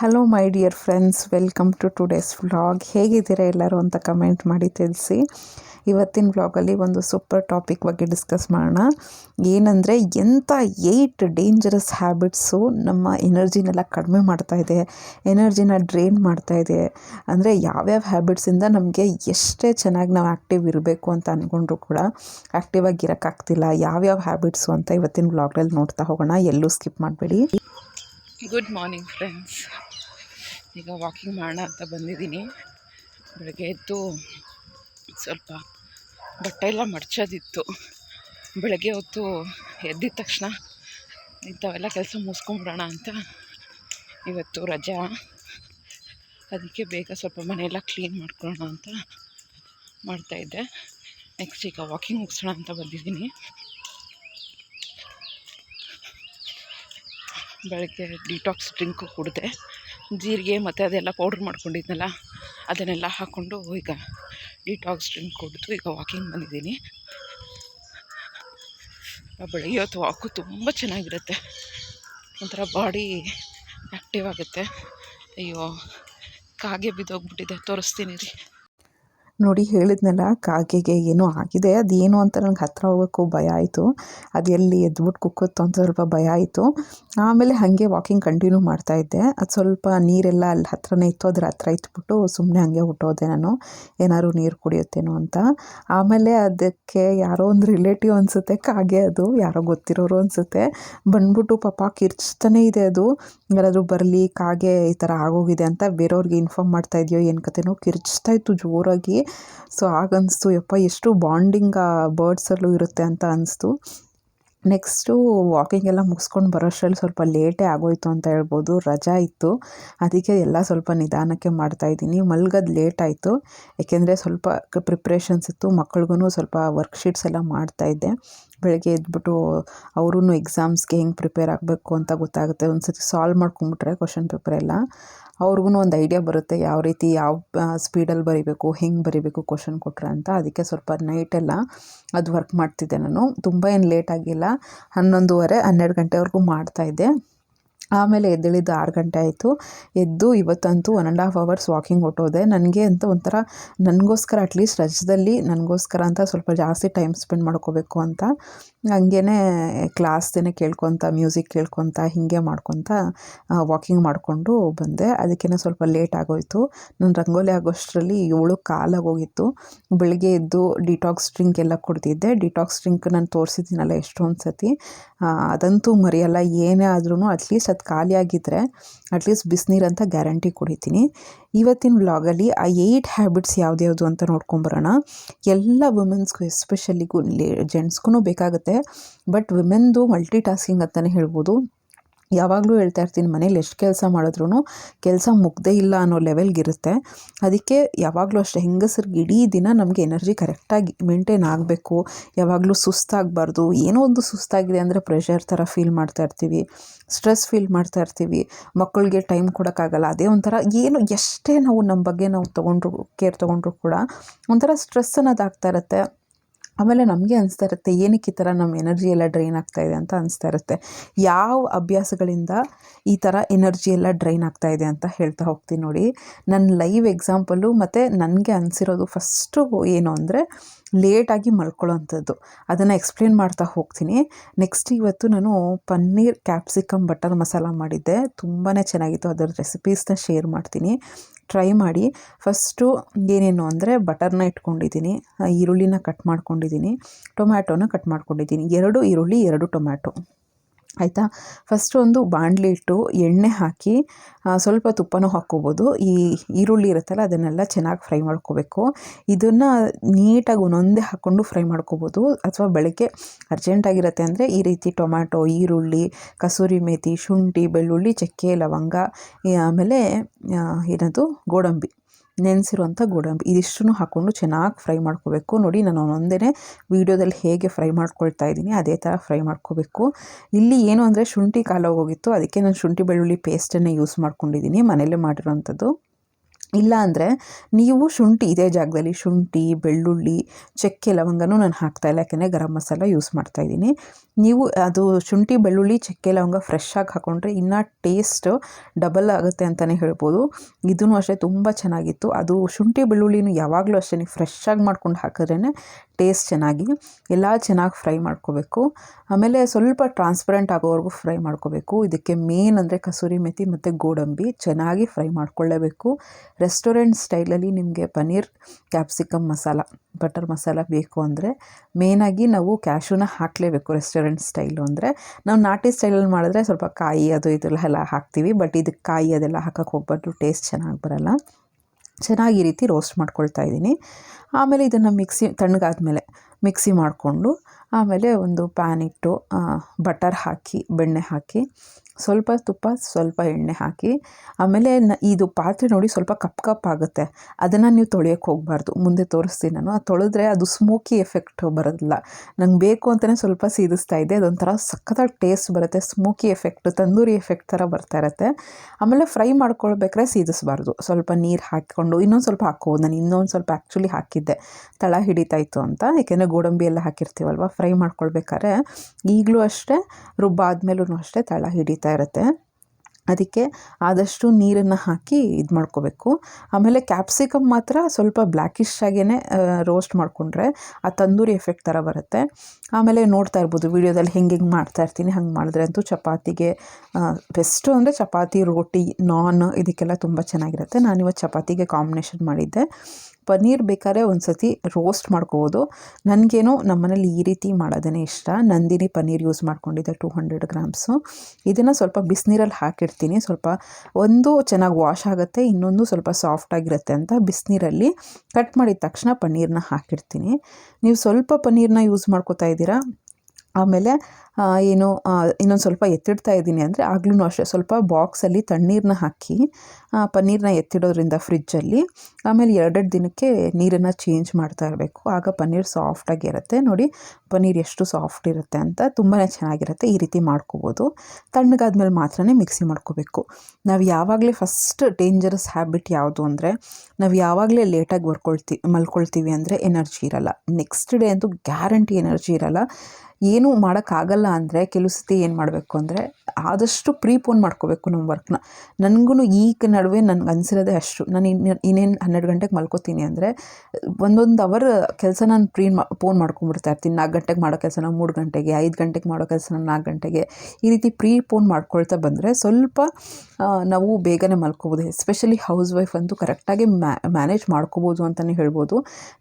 Hello my dear friends welcome to today's vlog ಹೇಗಿದ್ದೀರಾ ಎಲ್ಲರೂ ಅಂತ ಕಮೆಂಟ್ ಮಾಡಿ ತಿಳಿಸಿ. ಇವತ್ತಿನ ವ್ಲಾಗಲ್ಲಿ ಒಂದು ಸೂಪರ್ ಟಾಪಿಕ್ ಬಗ್ಗೆ ಡಿಸ್ಕಸ್ ಮಾಡೋಣ. ಏನಂದರೆ, ಎಂಥ ಏಯ್ಟ್ ಡೇಂಜರಸ್ ಹ್ಯಾಬಿಟ್ಸು ನಮ್ಮ ಎನರ್ಜಿನೆಲ್ಲ ಕಡಿಮೆ ಮಾಡ್ತಾ ಇದೆ ಎನರ್ಜಿನ ಡ್ರೈನ್ ಮಾಡ್ತಾ ಇದೆ. ಅಂದರೆ, ಯಾವ್ಯಾವ ಹ್ಯಾಬಿಟ್ಸಿಂದ ನಮಗೆ ಎಷ್ಟೇ ಚೆನ್ನಾಗಿ ನಾವು ಆ್ಯಕ್ಟಿವ್ ಇರಬೇಕು ಅಂತ ಅಂದ್ಕೊಂಡ್ರು ಕೂಡ ಆ್ಯಕ್ಟಿವ್ ಆಗಿ ಇರೋಕ್ಕಾಗ್ತಿಲ್ಲ. ಯಾವ್ಯಾವ ಹ್ಯಾಬಿಟ್ಸು ಅಂತ ಇವತ್ತಿನ ವ್ಲಾಗಲ್ಲಿ ನೋಡ್ತಾ ಹೋಗೋಣ. ಎಲ್ಲೂ ಸ್ಕಿಪ್ ಮಾಡಬೇಡಿ. ಗುಡ್ ಮಾರ್ನಿಂಗ್ ಫ್ರೆಂಡ್ಸ್ ಈಗ ವಾಕಿಂಗ್ ಮಾಡೋಣ ಅಂತ ಬಂದಿದ್ದೀನಿ. ಬೆಳಗ್ಗೆ ಎದ್ದು ಸ್ವಲ್ಪ ಬಟ್ಟೆ ಎಲ್ಲ ಮಡ್ಚೋದಿತ್ತು. ಬೆಳಗ್ಗೆ ಹೊತ್ತು ಎದ್ದಿದ ತಕ್ಷಣ ಇಂಥವೆಲ್ಲ ಕೆಲಸ ಮುಗಿಸ್ಕೊಂಬಿಡೋಣ ಅಂತ ಇವತ್ತು ರಜಾ. ಅದಕ್ಕೆ ಬೇಗ ಸ್ವಲ್ಪ ಮನೆಯೆಲ್ಲ ಕ್ಲೀನ್ ಮಾಡ್ಕೊಳ್ಳೋಣ ಅಂತ ಮಾಡ್ತಾಯಿದ್ದೆ ನೆಕ್ಸ್ಟ್ ಈಗ ವಾಕಿಂಗ್ ಮುಗಿಸೋಣ ಅಂತ ಬಂದಿದ್ದೀನಿ. ಬೆಳಗ್ಗೆ ಡಿಟಾಕ್ಸ್ ಡ್ರಿಂಕು ಕುಡಿದೆ. ಜೀರಿಗೆ ಮತ್ತು ಅದೆಲ್ಲ ಪೌಡ್ರ್ ಮಾಡ್ಕೊಂಡಿದ್ನಲ್ಲ, ಅದನ್ನೆಲ್ಲ ಹಾಕ್ಕೊಂಡು ಈಗ ಡಿಟಾಕ್ಸ್ ಡ್ರಿಂಕ್ ಕುಡಿದು ಈಗ ವಾಕಿಂಗ್ ಬಂದಿದ್ದೀನಿ. ಬೆಳಗ್ಗೆ ಹೊತ್ತು ವಾಕು ತುಂಬ ಚೆನ್ನಾಗಿರುತ್ತೆ. ಒಂಥರ ಬಾಡಿ ಆ್ಯಕ್ಟಿವ್ ಆಗುತ್ತೆ. ಅಯ್ಯೋ, ಕಾಗೆ ಬಿದ್ದೋಗ್ಬಿಟ್ಟಿದೆ. ತೋರಿಸ್ತೀನಿ ರೀ. ನೋಡಿ ಹೇಳಿದ್ನಲ್ಲ, ಕಾಗೆಗೆ ಏನೋ ಆಗಿದೆ, ಅದೇನು ಅಂತ ನನಗೆ ಹತ್ತಿರ ಹೋಗೋಕ್ಕೂ ಭಯ ಆಯಿತು. ಅದು ಎಲ್ಲಿ ಎದ್ಬಿಟ್ಟು ಕುಕ್ಕುತ್ತೋ ಅಂತ ಸ್ವಲ್ಪ ಭಯ ಆಯಿತು. ಆಮೇಲೆ ಹಾಗೆ ವಾಕಿಂಗ್ ಕಂಟಿನ್ಯೂ ಮಾಡ್ತಾ ಇದ್ದೆ. ಅದು ಸ್ವಲ್ಪ ನೀರೆಲ್ಲ ಅಲ್ಲಿ ಹತ್ರನೇ ಇತ್ತು, ಅದ್ರ ಹತ್ರ ಇಟ್ಬಿಟ್ಟು ಸುಮ್ಮನೆ ಹಾಗೆ ಹುಟ್ಟೋದೆ ನಾನು. ಏನಾದ್ರು ನೀರು ಕುಡಿಯುತ್ತೇನೋ ಅಂತ. ಆಮೇಲೆ ಅದಕ್ಕೆ ಯಾರೋ ಒಂದು ರಿಲೇಟಿವ್ ಅನಿಸುತ್ತೆ, ಕಾಗೆ ಅದು, ಯಾರೋ ಗೊತ್ತಿರೋರು ಅನಿಸುತ್ತೆ. ಬಂದ್ಬಿಟ್ಟು ಪಾಪ ಕಿರ್ಚ್ತಾನೆ ಇದೆ ಅದು. ಯಾರಾದರೂ ಬರಲಿ, ಕಾಗೆ ಈ ಥರ ಆಗೋಗಿದೆ ಅಂತ ಬೇರೆಯವ್ರಿಗೆ ಇನ್ಫಾರ್ಮ್ ಮಾಡ್ತಾ ಇದೆಯೋ, ಏನು ಕತೆನೋ, ಕಿರ್ಚ್ತಾ ಇತ್ತು ಜೋರಾಗಿ. ಸೊ ಆಗನ್ನಿಸ್ತು ಯಪ್ಪ, ಎಷ್ಟು ಬಾಂಡಿಂಗ್ ಆ ಬರ್ಡ್ಸಲ್ಲೂ ಇರುತ್ತೆ ಅಂತ ಅನ್ನಿಸ್ತು ನೆಕ್ಸ್ಟು ವಾಕಿಂಗ್ ಎಲ್ಲ ಮುಗಿಸ್ಕೊಂಡು ಬರೋಷ್ಟರಲ್ಲಿ ಸ್ವಲ್ಪ ಲೇಟೇ ಆಗೋಯ್ತು ಅಂತ ಹೇಳ್ಬೋದು. ರಜಾ ಇತ್ತು. ಅದಕ್ಕೆ ಎಲ್ಲ ಸ್ವಲ್ಪ ನಿಧಾನಕ್ಕೆ ಮಾಡ್ತಾಯಿದ್ದೀನಿ ಮಲ್ಗೋದು ಲೇಟ್ ಆಯಿತು. ಏಕೆಂದರೆ ಸ್ವಲ್ಪ ಪ್ರಿಪ್ರೇಷನ್ಸ್ ಇತ್ತು. ಮಕ್ಳಿಗೂ ಸ್ವಲ್ಪ ವರ್ಕ್ಶೀಟ್ಸ್ ಎಲ್ಲ ಮಾಡ್ತಾಯಿದ್ದೆ ಬೆಳಗ್ಗೆ ಎದ್ಬಿಟ್ಟು ಅವ್ರೂ ಎಕ್ಸಾಮ್ಸ್ಗೆ ಹೆಂಗೆ ಪ್ರಿಪೇರ್ ಆಗಬೇಕು ಅಂತ ಗೊತ್ತಾಗುತ್ತೆ. ಒಂದು ಸತಿ ಸಾಲ್ವ್ ಮಾಡ್ಕೊಂಬಿಟ್ರೆ ಕ್ವಶನ್ ಪೇಪರ್ ಎಲ್ಲ. ಅವ್ರಿಗೂ ಒಂದು ಐಡಿಯಾ ಬರುತ್ತೆ ಯಾವ ರೀತಿ ಯಾವ ಸ್ಪೀಡಲ್ಲಿ ಬರೀಬೇಕು, ಹೆಂಗೆ ಬರೀಬೇಕು ಕ್ವಶನ್ ಕೊಟ್ಟರೆ ಅಂತ. ಅದಕ್ಕೆ ಸ್ವಲ್ಪ ನೈಟೆಲ್ಲ ಅದು ವರ್ಕ್ ಮಾಡ್ತಿದ್ದೆ ನಾನು. ತುಂಬ ಏನು ಲೇಟ್ ಆಗಿಲ್ಲ. ಹನ್ನೊಂದುವರೆ, ಹನ್ನೆರಡು ಗಂಟೆವರೆಗೂ ಮಾಡ್ತಾಯಿದ್ದೆ ಆಮೇಲೆ ಎದ್ದೇಳಿದ್ದು ಆರು ಗಂಟೆ ಆಯಿತು. ಎದ್ದು ಇವತ್ತಂತೂ one and half hours walking ಹೊಟ್ಟೋದೆ ನನಗೆ ಅಂತ ಒಂಥರ ನನಗೋಸ್ಕರ ಅಟ್ಲೀಸ್ಟ್ ರಜದಲ್ಲಿ ನನಗೋಸ್ಕರ ಅಂತ ಸ್ವಲ್ಪ ಜಾಸ್ತಿ ಟೈಮ್ ಸ್ಪೆಂಡ್ ಮಾಡ್ಕೋಬೇಕು ಅಂತ. ಹಂಗೇ ಕ್ಲಾಸ್ದೇನೆ ಕೇಳ್ಕೊತ, ಮ್ಯೂಸಿಕ್ ಕೇಳ್ಕೊತ, ಹೀಗೆ ಮಾಡ್ಕೊತ ವಾಕಿಂಗ್ ಮಾಡಿಕೊಂಡು ಬಂದೆ. ಅದಕ್ಕೇ ಸ್ವಲ್ಪ ಲೇಟ್ ಆಗೋಯಿತು. ನಾನು ರಂಗೋಲಿ ಆಗೋಷ್ಟರಲ್ಲಿ ಏಳು ಕಾಲಾಗೋಗಿತ್ತು ಬೆಳಗ್ಗೆ ಎದ್ದು ಡಿಟಾಕ್ಸ್ ಡ್ರಿಂಕ್ ಎಲ್ಲ ಕುಡ್ದಿದ್ದೆ. ಡಿಟಾಕ್ಸ್ ಡ್ರಿಂಕ್ ನಾನು ತೋರಿಸಿದ್ದೀನಲ್ಲ ಎಷ್ಟೊಂದು ಸತಿ ಅದಂತೂ ಮರೆಯಲ್ಲ. ಏನೇ ಆದ್ರೂ ಅಟ್ಲೀಸ್ಟ್ ಅದು ಖಾಲಿಯಾಗಿದ್ದರೆ ಅಟ್ಲೀಸ್ಟ್ ಬಿಸಿನೀರಂತ ಗ್ಯಾರಂಟಿ ಕುಡಿತೀನಿ. ಇವತ್ತಿನ ವ್ಲಾಗಲ್ಲಿ ಆ ಏಯ್ಟ್ ಹ್ಯಾಬಿಟ್ಸ್ ಯಾವ್ದ್ಯಾವುದು ಅಂತ ನೋಡ್ಕೊಂಬರೋಣ. ಎಲ್ಲ ವುಮೆನ್ಸ್ಗೂ ಎಸ್ಪೆಷಲಿಗೂ ಜೆಂಟ್ಸ್ಗೂ ಬೇಕಾಗುತ್ತೆ. ಬಟ್ ವಿಮೆನ್ದು ಮಲ್ಟಿ ಟಾಸ್ಕಿಂಗ್ ಅಂತಲೇ ಹೇಳ್ಬೋದು. ಯಾವಾಗಲೂ ಹೇಳ್ತಾ ಇರ್ತೀನಿ, ಮನೇಲಿ ಎಷ್ಟು ಕೆಲಸ ಮಾಡಿದ್ರೂ ಕೆಲಸ ಮುಗ್ದೇ ಇಲ್ಲ ಅನ್ನೋ ಲೆವೆಲ್ಗಿರುತ್ತೆ ಅದಕ್ಕೆ ಯಾವಾಗಲೂ ಅಷ್ಟೇ, ಹೆಂಗಸರಿಗೆ ಇಡೀ ದಿನ ನಮಗೆ ಎನರ್ಜಿ ಕರೆಕ್ಟಾಗಿ ಮೇಂಟೈನ್ ಆಗಬೇಕು. ಯಾವಾಗಲೂ ಸುಸ್ತಾಗಬಾರ್ದು. ಏನೋ ಒಂದು ಸುಸ್ತಾಗಿದೆ ಅಂದರೆ ಪ್ರೆಷರ್ ಥರ ಫೀಲ್ ಮಾಡ್ತಾ ಇರ್ತೀವಿ. ಸ್ಟ್ರೆಸ್ ಫೀಲ್ ಮಾಡ್ತಾ ಇರ್ತೀವಿ. ಮಕ್ಕಳಿಗೆ ಟೈಮ್ ಕೊಡೋಕ್ಕಾಗಲ್ಲ. ಅದೇ ಒಂಥರ ಏನು, ಎಷ್ಟೇ ನಾವು ನಮ್ಮ ಬಗ್ಗೆ ನಾವು ತೊಗೊಂಡ್ರು ಕೇರ್ ತೊಗೊಂಡ್ರು ಕೂಡ ಒಂಥರ ಸ್ಟ್ರೆಸ್ ಅನ್ನೋದಾಗ್ತಾ ಇರುತ್ತೆ. ಆಮೇಲೆ ನಮಗೆ ಅನಿಸ್ತಾ ಇರುತ್ತೆ, ಏನಕ್ಕೆ ಈ ಥರ ನಮ್ಮ ಎನರ್ಜಿ ಎಲ್ಲ ಡ್ರೈನ್ ಆಗ್ತಾ ಇದೆ ಅಂತ ಅನಿಸ್ತಾ ಇರುತ್ತೆ. ಯಾವ ಅಭ್ಯಾಸಗಳಿಂದ ಈ ಥರ ಎನರ್ಜಿ ಎಲ್ಲ ಡ್ರೈನ್ ಆಗ್ತಾ ಇದೆ ಅಂತ ಹೇಳ್ತಾ ಹೋಗ್ತೀನಿ ನೋಡಿ. ನನ್ನ ಲೈವ್ ಎಕ್ಸಾಂಪಲ್ಲು ಮತ್ತು ನನಗೆ ಅನಿಸಿರೋದು ಫಸ್ಟು ಏನು ಅಂದರೆ ಲೇಟಾಗಿ ಮಲ್ಕೊಳ್ಳೋವಂಥದ್ದು ಅದನ್ನು ಎಕ್ಸ್ಪ್ಲೇನ್ ಮಾಡ್ತಾ ಹೋಗ್ತೀನಿ. ನೆಕ್ಸ್ಟ್ ಇವತ್ತು ನಾನು ಪನ್ನೀರ್ ಕ್ಯಾಪ್ಸಿಕಮ್ ಬಟರ್ ಮಸಾಲ ಮಾಡಿದ್ದೆ. ತುಂಬಾ ಚೆನ್ನಾಗಿತ್ತು. ಅದರ ರೆಸಿಪೀಸ್ನ ಶೇರ್ ಮಾಡ್ತೀನಿ. ಟ್ರೈ ಮಾಡಿ. ಫಸ್ಟು ಏನೇನು ಅಂದರೆ ಬಟರ್ನ ಇಟ್ಕೊಂಡಿದ್ದೀನಿ. ಈರುಳ್ಳಿನ ಕಟ್ ಮಾಡ್ಕೊಂಡಿದ್ದೀನಿ. ಟೊಮ್ಯಾಟೋನ ಕಟ್ ಮಾಡ್ಕೊಂಡಿದ್ದೀನಿ. ಎರಡು ಈರುಳ್ಳಿ, ಎರಡು ಟೊಮ್ಯಾಟೊ ಆಯಿತಾ? ಫಸ್ಟ್ ಒಂದು ಬಾಣಲಿ ಇಟ್ಟು ಎಣ್ಣೆ ಹಾಕಿ ಸ್ವಲ್ಪ ತುಪ್ಪನೂ ಹಾಕ್ಕೋಬೋದು. ಈ ಈರುಳ್ಳಿ ಇರುತ್ತಲ್ಲ, ಅದನ್ನೆಲ್ಲ ಚೆನ್ನಾಗಿ ಫ್ರೈ ಮಾಡ್ಕೋಬೇಕು. ಇದನ್ನು ನೀಟಾಗಿ ಒಂದೊಂದೇ ಹಾಕ್ಕೊಂಡು ಫ್ರೈ ಮಾಡ್ಕೋಬೋದು. ಅಥವಾ ಬೆಳಗ್ಗೆ ಅರ್ಜೆಂಟಾಗಿರುತ್ತೆ ಅಂದರೆ ಈ ರೀತಿ ಟೊಮ್ಯಾಟೊ, ಈರುಳ್ಳಿ, ಕಸೂರಿ ಮೇಥಿ ಶುಂಠಿ, ಬೆಳ್ಳುಳ್ಳಿ, ಚಕ್ಕೆ, ಲವಂಗ ಆಮೇಲೆ ಏನದು, ಗೋಡಂಬಿ. ನೆನೆಸಿರುವಂಥ ಗೋಡಂಬಿ. ಇದಿಷ್ಟನ್ನು ಹಾಕ್ಕೊಂಡು ಚೆನ್ನಾಗಿ ಫ್ರೈ ಮಾಡ್ಕೋಬೇಕು. ನೋಡಿ ನಾನು ಒಂದೊಂದೇ ವೀಡಿಯೋದಲ್ಲಿ ಹೇಗೆ ಫ್ರೈ ಮಾಡ್ಕೊಳ್ತಾ ಇದ್ದೀನಿ ಅದೇ ಥರ ಫ್ರೈ ಮಾಡ್ಕೋಬೇಕು. ಇಲ್ಲಿ ಏನು ಅಂದರೆ ಶುಂಠಿ ಕಾಲೋಗೋಗಿತ್ತು ಅದಕ್ಕೆ ನಾನು ಶುಂಠಿ ಬೆಳ್ಳುಳ್ಳಿ ಪೇಸ್ಟನ್ನೇ ಯೂಸ್ ಮಾಡ್ಕೊಂಡಿದ್ದೀನಿ ಮನೇಲೇ ಮಾಡಿರೋವಂಥದ್ದು. ಇಲ್ಲ ಅಂದರೆ ನೀವು ಶುಂಠಿ, ಇದೇ ಜಾಗದಲ್ಲಿ ಶುಂಠಿ, ಬೆಳ್ಳುಳ್ಳಿ, ಚಕ್ಕೆ, ಲವಂಗನೂ ನಾನು ಹಾಕ್ತಾಯಿಲ್ಲ ಯಾಕೆಂದರೆ ಗರಂ ಮಸಾಲ ಯೂಸ್ ಮಾಡ್ತಾಯಿದ್ದೀನಿ ನೀವು ಅದು ಶುಂಠಿ, ಬೆಳ್ಳುಳ್ಳಿ, ಚಕ್ಕೆ, ಲವಂಗ ಫ್ರೆಶ್ ಆಗಿ ಹಾಕ್ಕೊಂಡ್ರೆ ಇನ್ನೂ ಟೇಸ್ಟ್ ಡಬಲ್ ಆಗುತ್ತೆ ಅಂತಲೇ ಹೇಳ್ಬೋದು. ಇದೂ ಅಷ್ಟೇ ತುಂಬ ಚೆನ್ನಾಗಿತ್ತು. ಅದು ಶುಂಠಿ, ಬೆಳ್ಳುಳ್ಳಿನೂ ಯಾವಾಗಲೂ ಅಷ್ಟೇ ಫ್ರೆಶ್ ಆಗಿ ಮಾಡ್ಕೊಂಡು ಹಾಕಿದ್ರೇ ಟೇಸ್ಟ್ ಚೆನ್ನಾಗಿ, ಎಲ್ಲ ಚೆನ್ನಾಗಿ ಫ್ರೈ ಮಾಡ್ಕೋಬೇಕು. ಆಮೇಲೆ ಸ್ವಲ್ಪ ಟ್ರಾನ್ಸ್ಪರೆಂಟ್ ಆಗೋವರೆಗೂ ಫ್ರೈ ಮಾಡ್ಕೋಬೇಕು. ಇದಕ್ಕೆ ಮೇನ್ ಅಂದರೆ ಕಸೂರಿ ಮೆಥಿ ಮತ್ತು ಗೋಡಂಬಿ ಚೆನ್ನಾಗಿ ಫ್ರೈ ಮಾಡ್ಕೊಳ್ಳೇಬೇಕು. ರೆಸ್ಟೋರೆಂಟ್ ಸ್ಟೈಲಲ್ಲಿ ನಿಮಗೆ ಪನೀರ್ ಕ್ಯಾಪ್ಸಿಕಮ್ ಮಸಾಲ ಬಟರ್ ಮಸಾಲ ಬೇಕು ಅಂದರೆ ಮೇನಾಗಿ ನಾವು ಕ್ಯಾಶೂನ ಹಾಕಲೇಬೇಕು ರೆಸ್ಟೋರೆಂಟ್ ಸ್ಟೈಲು ಅಂದರೆ. ನಾವು ನಾಟಿ ಸ್ಟೈಲಲ್ಲಿ ಮಾಡಿದ್ರೆ ಸ್ವಲ್ಪ ಕಾಯಿ ಅದು ಇದೆಲ್ಲ ಎಲ್ಲ ಹಾಕ್ತೀವಿ ಬಟ್ ಇದಕ್ಕೆ ಕಾಯಿ ಅದೆಲ್ಲ ಹಾಕಕ್ಕೆ ಹೋಗ್ಬಾರ್ದು ಟೇಸ್ಟ್ ಚೆನ್ನಾಗಿ ಬರಲ್ಲ. ಚೆನ್ನಾಗಿ ರೀತಿ ರೋಸ್ಟ್ ಮಾಡ್ಕೊಳ್ತಾ ಇದ್ದೀನಿ. ಆಮೇಲೆ ಇದನ್ನು ಮಿಕ್ಸಿ, ತಣ್ಣಗಾದ್ಮೇಲೆ ಮಿಕ್ಸಿ ಮಾಡಿಕೊಂಡು ಆಮೇಲೆ ಒಂದು ಪ್ಯಾನ್ ಇಟ್ಟು ಬಟರ್ ಹಾಕಿ, ಬೆಣ್ಣೆ ಹಾಕಿ ಸ್ವಲ್ಪ ತುಪ್ಪ, ಸ್ವಲ್ಪ ಎಣ್ಣೆ ಹಾಕಿ, ಆಮೇಲೆ ನ, ಇದು ಪಾತ್ರೆ ನೋಡಿ ಸ್ವಲ್ಪ ಕಪ್ ಕಪ್ ಆಗುತ್ತೆ. ಅದನ್ನು ನೀವು ತೊಳೆಯೋಕ್ಕೆ ಹೋಗಬಾರ್ದು. ಮುಂದೆ ತೋರಿಸ್ತೀನಿ ನಾನು. ಅದು ತೊಳೆದ್ರೆ ಅದು ಸ್ಮೋಕಿ ಎಫೆಕ್ಟ್ ಬರೋದಿಲ್ಲ. ನಂಗೆ ಬೇಕು ಅಂತಲೇ ಸ್ವಲ್ಪ ಸೀದಿಸ್ತಾ ಇದೆ. ಅದೊಂಥರ ಸಖತ್ತಾಗಿ ಟೇಸ್ಟ್ ಬರುತ್ತೆ. ಸ್ಮೋಕಿ ಎಫೆಕ್ಟ್, ತಂದೂರಿ ಎಫೆಕ್ಟ್ ಥರ ಬರ್ತಾ ಇರುತ್ತೆ. ಆಮೇಲೆ ಫ್ರೈ ಮಾಡ್ಕೊಳ್ಬೇಕಾದ್ರೆ ಸೀದಿಸಬಾರ್ದು. ಸ್ವಲ್ಪ ನೀರು ಹಾಕಿಕೊಂಡು, ಇನ್ನೊಂದು ಸ್ವಲ್ಪ ಹಾಕ್ಬೋದು. ನಾನು ಇನ್ನೊಂದು ಸ್ವಲ್ಪ ಆ್ಯಕ್ಚುಲಿ ಹಾಕಿದ್ದೆ. ತಳ ಹಿಡಿತಾ ಇತ್ತು ಅಂತ. ಯಾಕೆಂದರೆ ಗೋಡಂಬಿ ಎಲ್ಲ ಹಾಕಿರ್ತೀವಲ್ವ, ಫ್ರೈ ಮಾಡ್ಕೊಳ್ಬೇಕಾದ್ರೆ ಈಗಲೂ ಅಷ್ಟೇ ರುಬ್ಬಾದ್ಮೇಲೂ ಅಷ್ಟೇ ತಳ ಹಿಡಿತಾ ಇರುತ್ತೆ. ಅದಕ್ಕೆ ಆದಷ್ಟು ನೀರನ್ನು ಹಾಕಿ ಇದು ಮಾಡ್ಕೋಬೇಕು. ಆಮೇಲೆ ಕ್ಯಾಪ್ಸಿಕಮ್ ಮಾತ್ರ ಸ್ವಲ್ಪ ಬ್ಲ್ಯಾಕಿಶ್ ಆಗೇ ರೋಸ್ಟ್ ಮಾಡಿಕೊಂಡ್ರೆ ಆ ತಂದೂರಿ ಎಫೆಕ್ಟ್ ಥರ ಬರುತ್ತೆ. ಆಮೇಲೆ ನೋಡ್ತಾ ಇರ್ಬೋದು, ವೀಡಿಯೋದಲ್ಲಿ ಹೆಂಗೆ ಹೆಂಗೆ ಮಾಡ್ತಾ ಇರ್ತೀನಿ, ಹಂಗೆ ಮಾಡಿದ್ರೆ ಅಂತೂ ಚಪಾತಿಗೆ ಬೆಸ್ಟು ಅಂದರೆ ಚಪಾತಿ, ರೋಟಿ, ನಾನ್ ಇದಕ್ಕೆಲ್ಲ ತುಂಬ ಚೆನ್ನಾಗಿರುತ್ತೆ. ನಾನಿವತ್ತು ಚಪಾತಿಗೆ ಕಾಂಬಿನೇಷನ್ ಮಾಡಿದ್ದೆ. ಪನ್ನೀರ್ ಬೇಕಾದ್ರೆ ಒಂದು ಸತಿ ರೋಸ್ಟ್ ಮಾಡ್ಕೋಬೋದು. ನನಗೇನು ನಮ್ಮನೇಲಿ ಈ ರೀತಿ ಮಾಡೋದೇ ಇಷ್ಟ. ನಂದಿನಿ ಪನ್ನೀರ್ ಯೂಸ್ ಮಾಡ್ಕೊಂಡಿದ್ದೆ ಟೂ ಹಂಡ್ರೆಡ್ ಗ್ರಾಮ್ಸು ಇದನ್ನು ಸ್ವಲ್ಪ ಬಿಸಿನೀರಲ್ಲಿ ಹಾಕಿಡ್ತೀನಿ. ಸ್ವಲ್ಪ ಒಂದು ಚೆನ್ನಾಗಿ ವಾಶ್ ಆಗುತ್ತೆ, ಇನ್ನೊಂದು ಸ್ವಲ್ಪ ಸಾಫ್ಟಾಗಿರುತ್ತೆ ಅಂತ ಬಿಸಿನೀರಲ್ಲಿ ಕಟ್ ಮಾಡಿದ ತಕ್ಷಣ ಪನ್ನೀರನ್ನ ಹಾಕಿರ್ತೀನಿ ನೀವು ಸ್ವಲ್ಪ ಪನ್ನೀರನ್ನ ಯೂಸ್ ಮಾಡ್ಕೋತಾ ಇದ್ದೀರಾ? ಆಮೇಲೆ ಏನು ಇನ್ನೊಂದು ಸ್ವಲ್ಪ ಎತ್ತಿಡ್ತಾ ಇದ್ದೀನಿ ಅಂದರೆ ಆಗ್ಲೂ ಅಷ್ಟೇ ಸ್ವಲ್ಪ ಬಾಕ್ಸಲ್ಲಿ ತಣ್ಣೀರನ್ನ ಹಾಕಿ ಪನ್ನೀರನ್ನ ಎತ್ತಿಡೋದ್ರಿಂದ ಫ್ರಿಜ್ಜಲ್ಲಿ ಆಮೇಲೆ ಎರಡೆರಡು ದಿನಕ್ಕೆ ನೀರನ್ನು ಚೇಂಜ್ ಮಾಡ್ತಾ ಇರಬೇಕು. ಆಗ ಪನ್ನೀರ್ ಸಾಫ್ಟಾಗಿರುತ್ತೆ ನೋಡಿ, ಪನ್ನೀರ್ ಎಷ್ಟು ಸಾಫ್ಟ್ ಇರುತ್ತೆ ಅಂತ ತುಂಬಾ ಚೆನ್ನಾಗಿರುತ್ತೆ. ಈ ರೀತಿ ಮಾಡ್ಕೋಬೋದು. ತಣ್ಣಗಾದ್ಮೇಲೆ ಮಾತ್ರ ಮಿಕ್ಸಿ ಮಾಡ್ಕೋಬೇಕು. ನಾವು ಯಾವಾಗಲೇ ಫಸ್ಟ್ ಡೇಂಜರಸ್ ಹ್ಯಾಬಿಟ್ ಯಾವುದು ಅಂದರೆ, ನಾವು ಯಾವಾಗಲೇ ಲೇಟಾಗಿ ಬರ್ಕೊಳ್ತೀವಿ ಮಲ್ಕೊಳ್ತೀವಿ ಅಂದರೆ ಎನರ್ಜಿ ಇರಲ್ಲ. ನೆಕ್ಸ್ಟ್ ಡೇ ಅಂತೂ ಗ್ಯಾರಂಟಿ ಎನರ್ಜಿ ಇರಲ್ಲ. ಏನೂ ಮಾಡೋಕ್ಕಾಗಲ್ಲ ಅಂದರೆ ಕೆಲವು ಸತಿ ಏನು ಮಾಡಬೇಕು ಅಂದರೆ ಆದಷ್ಟು ಪ್ರೀಪೋನ್ ಮಾಡ್ಕೋಬೇಕು ನಮ್ಮ ವರ್ಕ್ನ. ನನಗೂ ಈಗ ನಡುವೆ ನನಗೆ ಅನಿಸಿರೋದೇ ಅಷ್ಟು. ನಾನು ಇನ್ನು ಇನ್ನೇನು ಹನ್ನೆರಡು ಗಂಟೆಗೆ ಮಲ್ಕೋತೀನಿ ಅಂದರೆ ಒಂದೊಂದು ಅವರ್ ಕೆಲಸ ನಾನು ಪ್ರೀ ಮಾ ಪೋನ್ ಮಾಡ್ಕೊಂಬಿಡ್ತಾ ಇರ್ತೀನಿ. ನಾಲ್ಕು ಗಂಟೆಗೆ ಮಾಡೋ ಕೆಲಸನ ಮೂರು ಗಂಟೆಗೆ, ಐದು ಗಂಟೆಗೆ ಮಾಡೋ ಕೆಲಸನ ನಾಲ್ಕು ಗಂಟೆಗೆ ಈ ರೀತಿ ಪ್ರೀ ಪೋನ್ ಮಾಡ್ಕೊಳ್ತಾ ಬಂದರೆ ಸ್ವಲ್ಪ ನಾವು ಬೇಗನೆ ಮಲ್ಕೋಬೋದು. ಎಸ್ಪೆಷಲಿ ಹೌಸ್ ವೈಫ್ ಅಂತೂ ಕರೆಕ್ಟಾಗಿ ಮ್ಯಾನೇಜ್ ಮಾಡ್ಕೋಬೋದು ಅಂತಲೇ ಹೇಳ್ಬೋದು.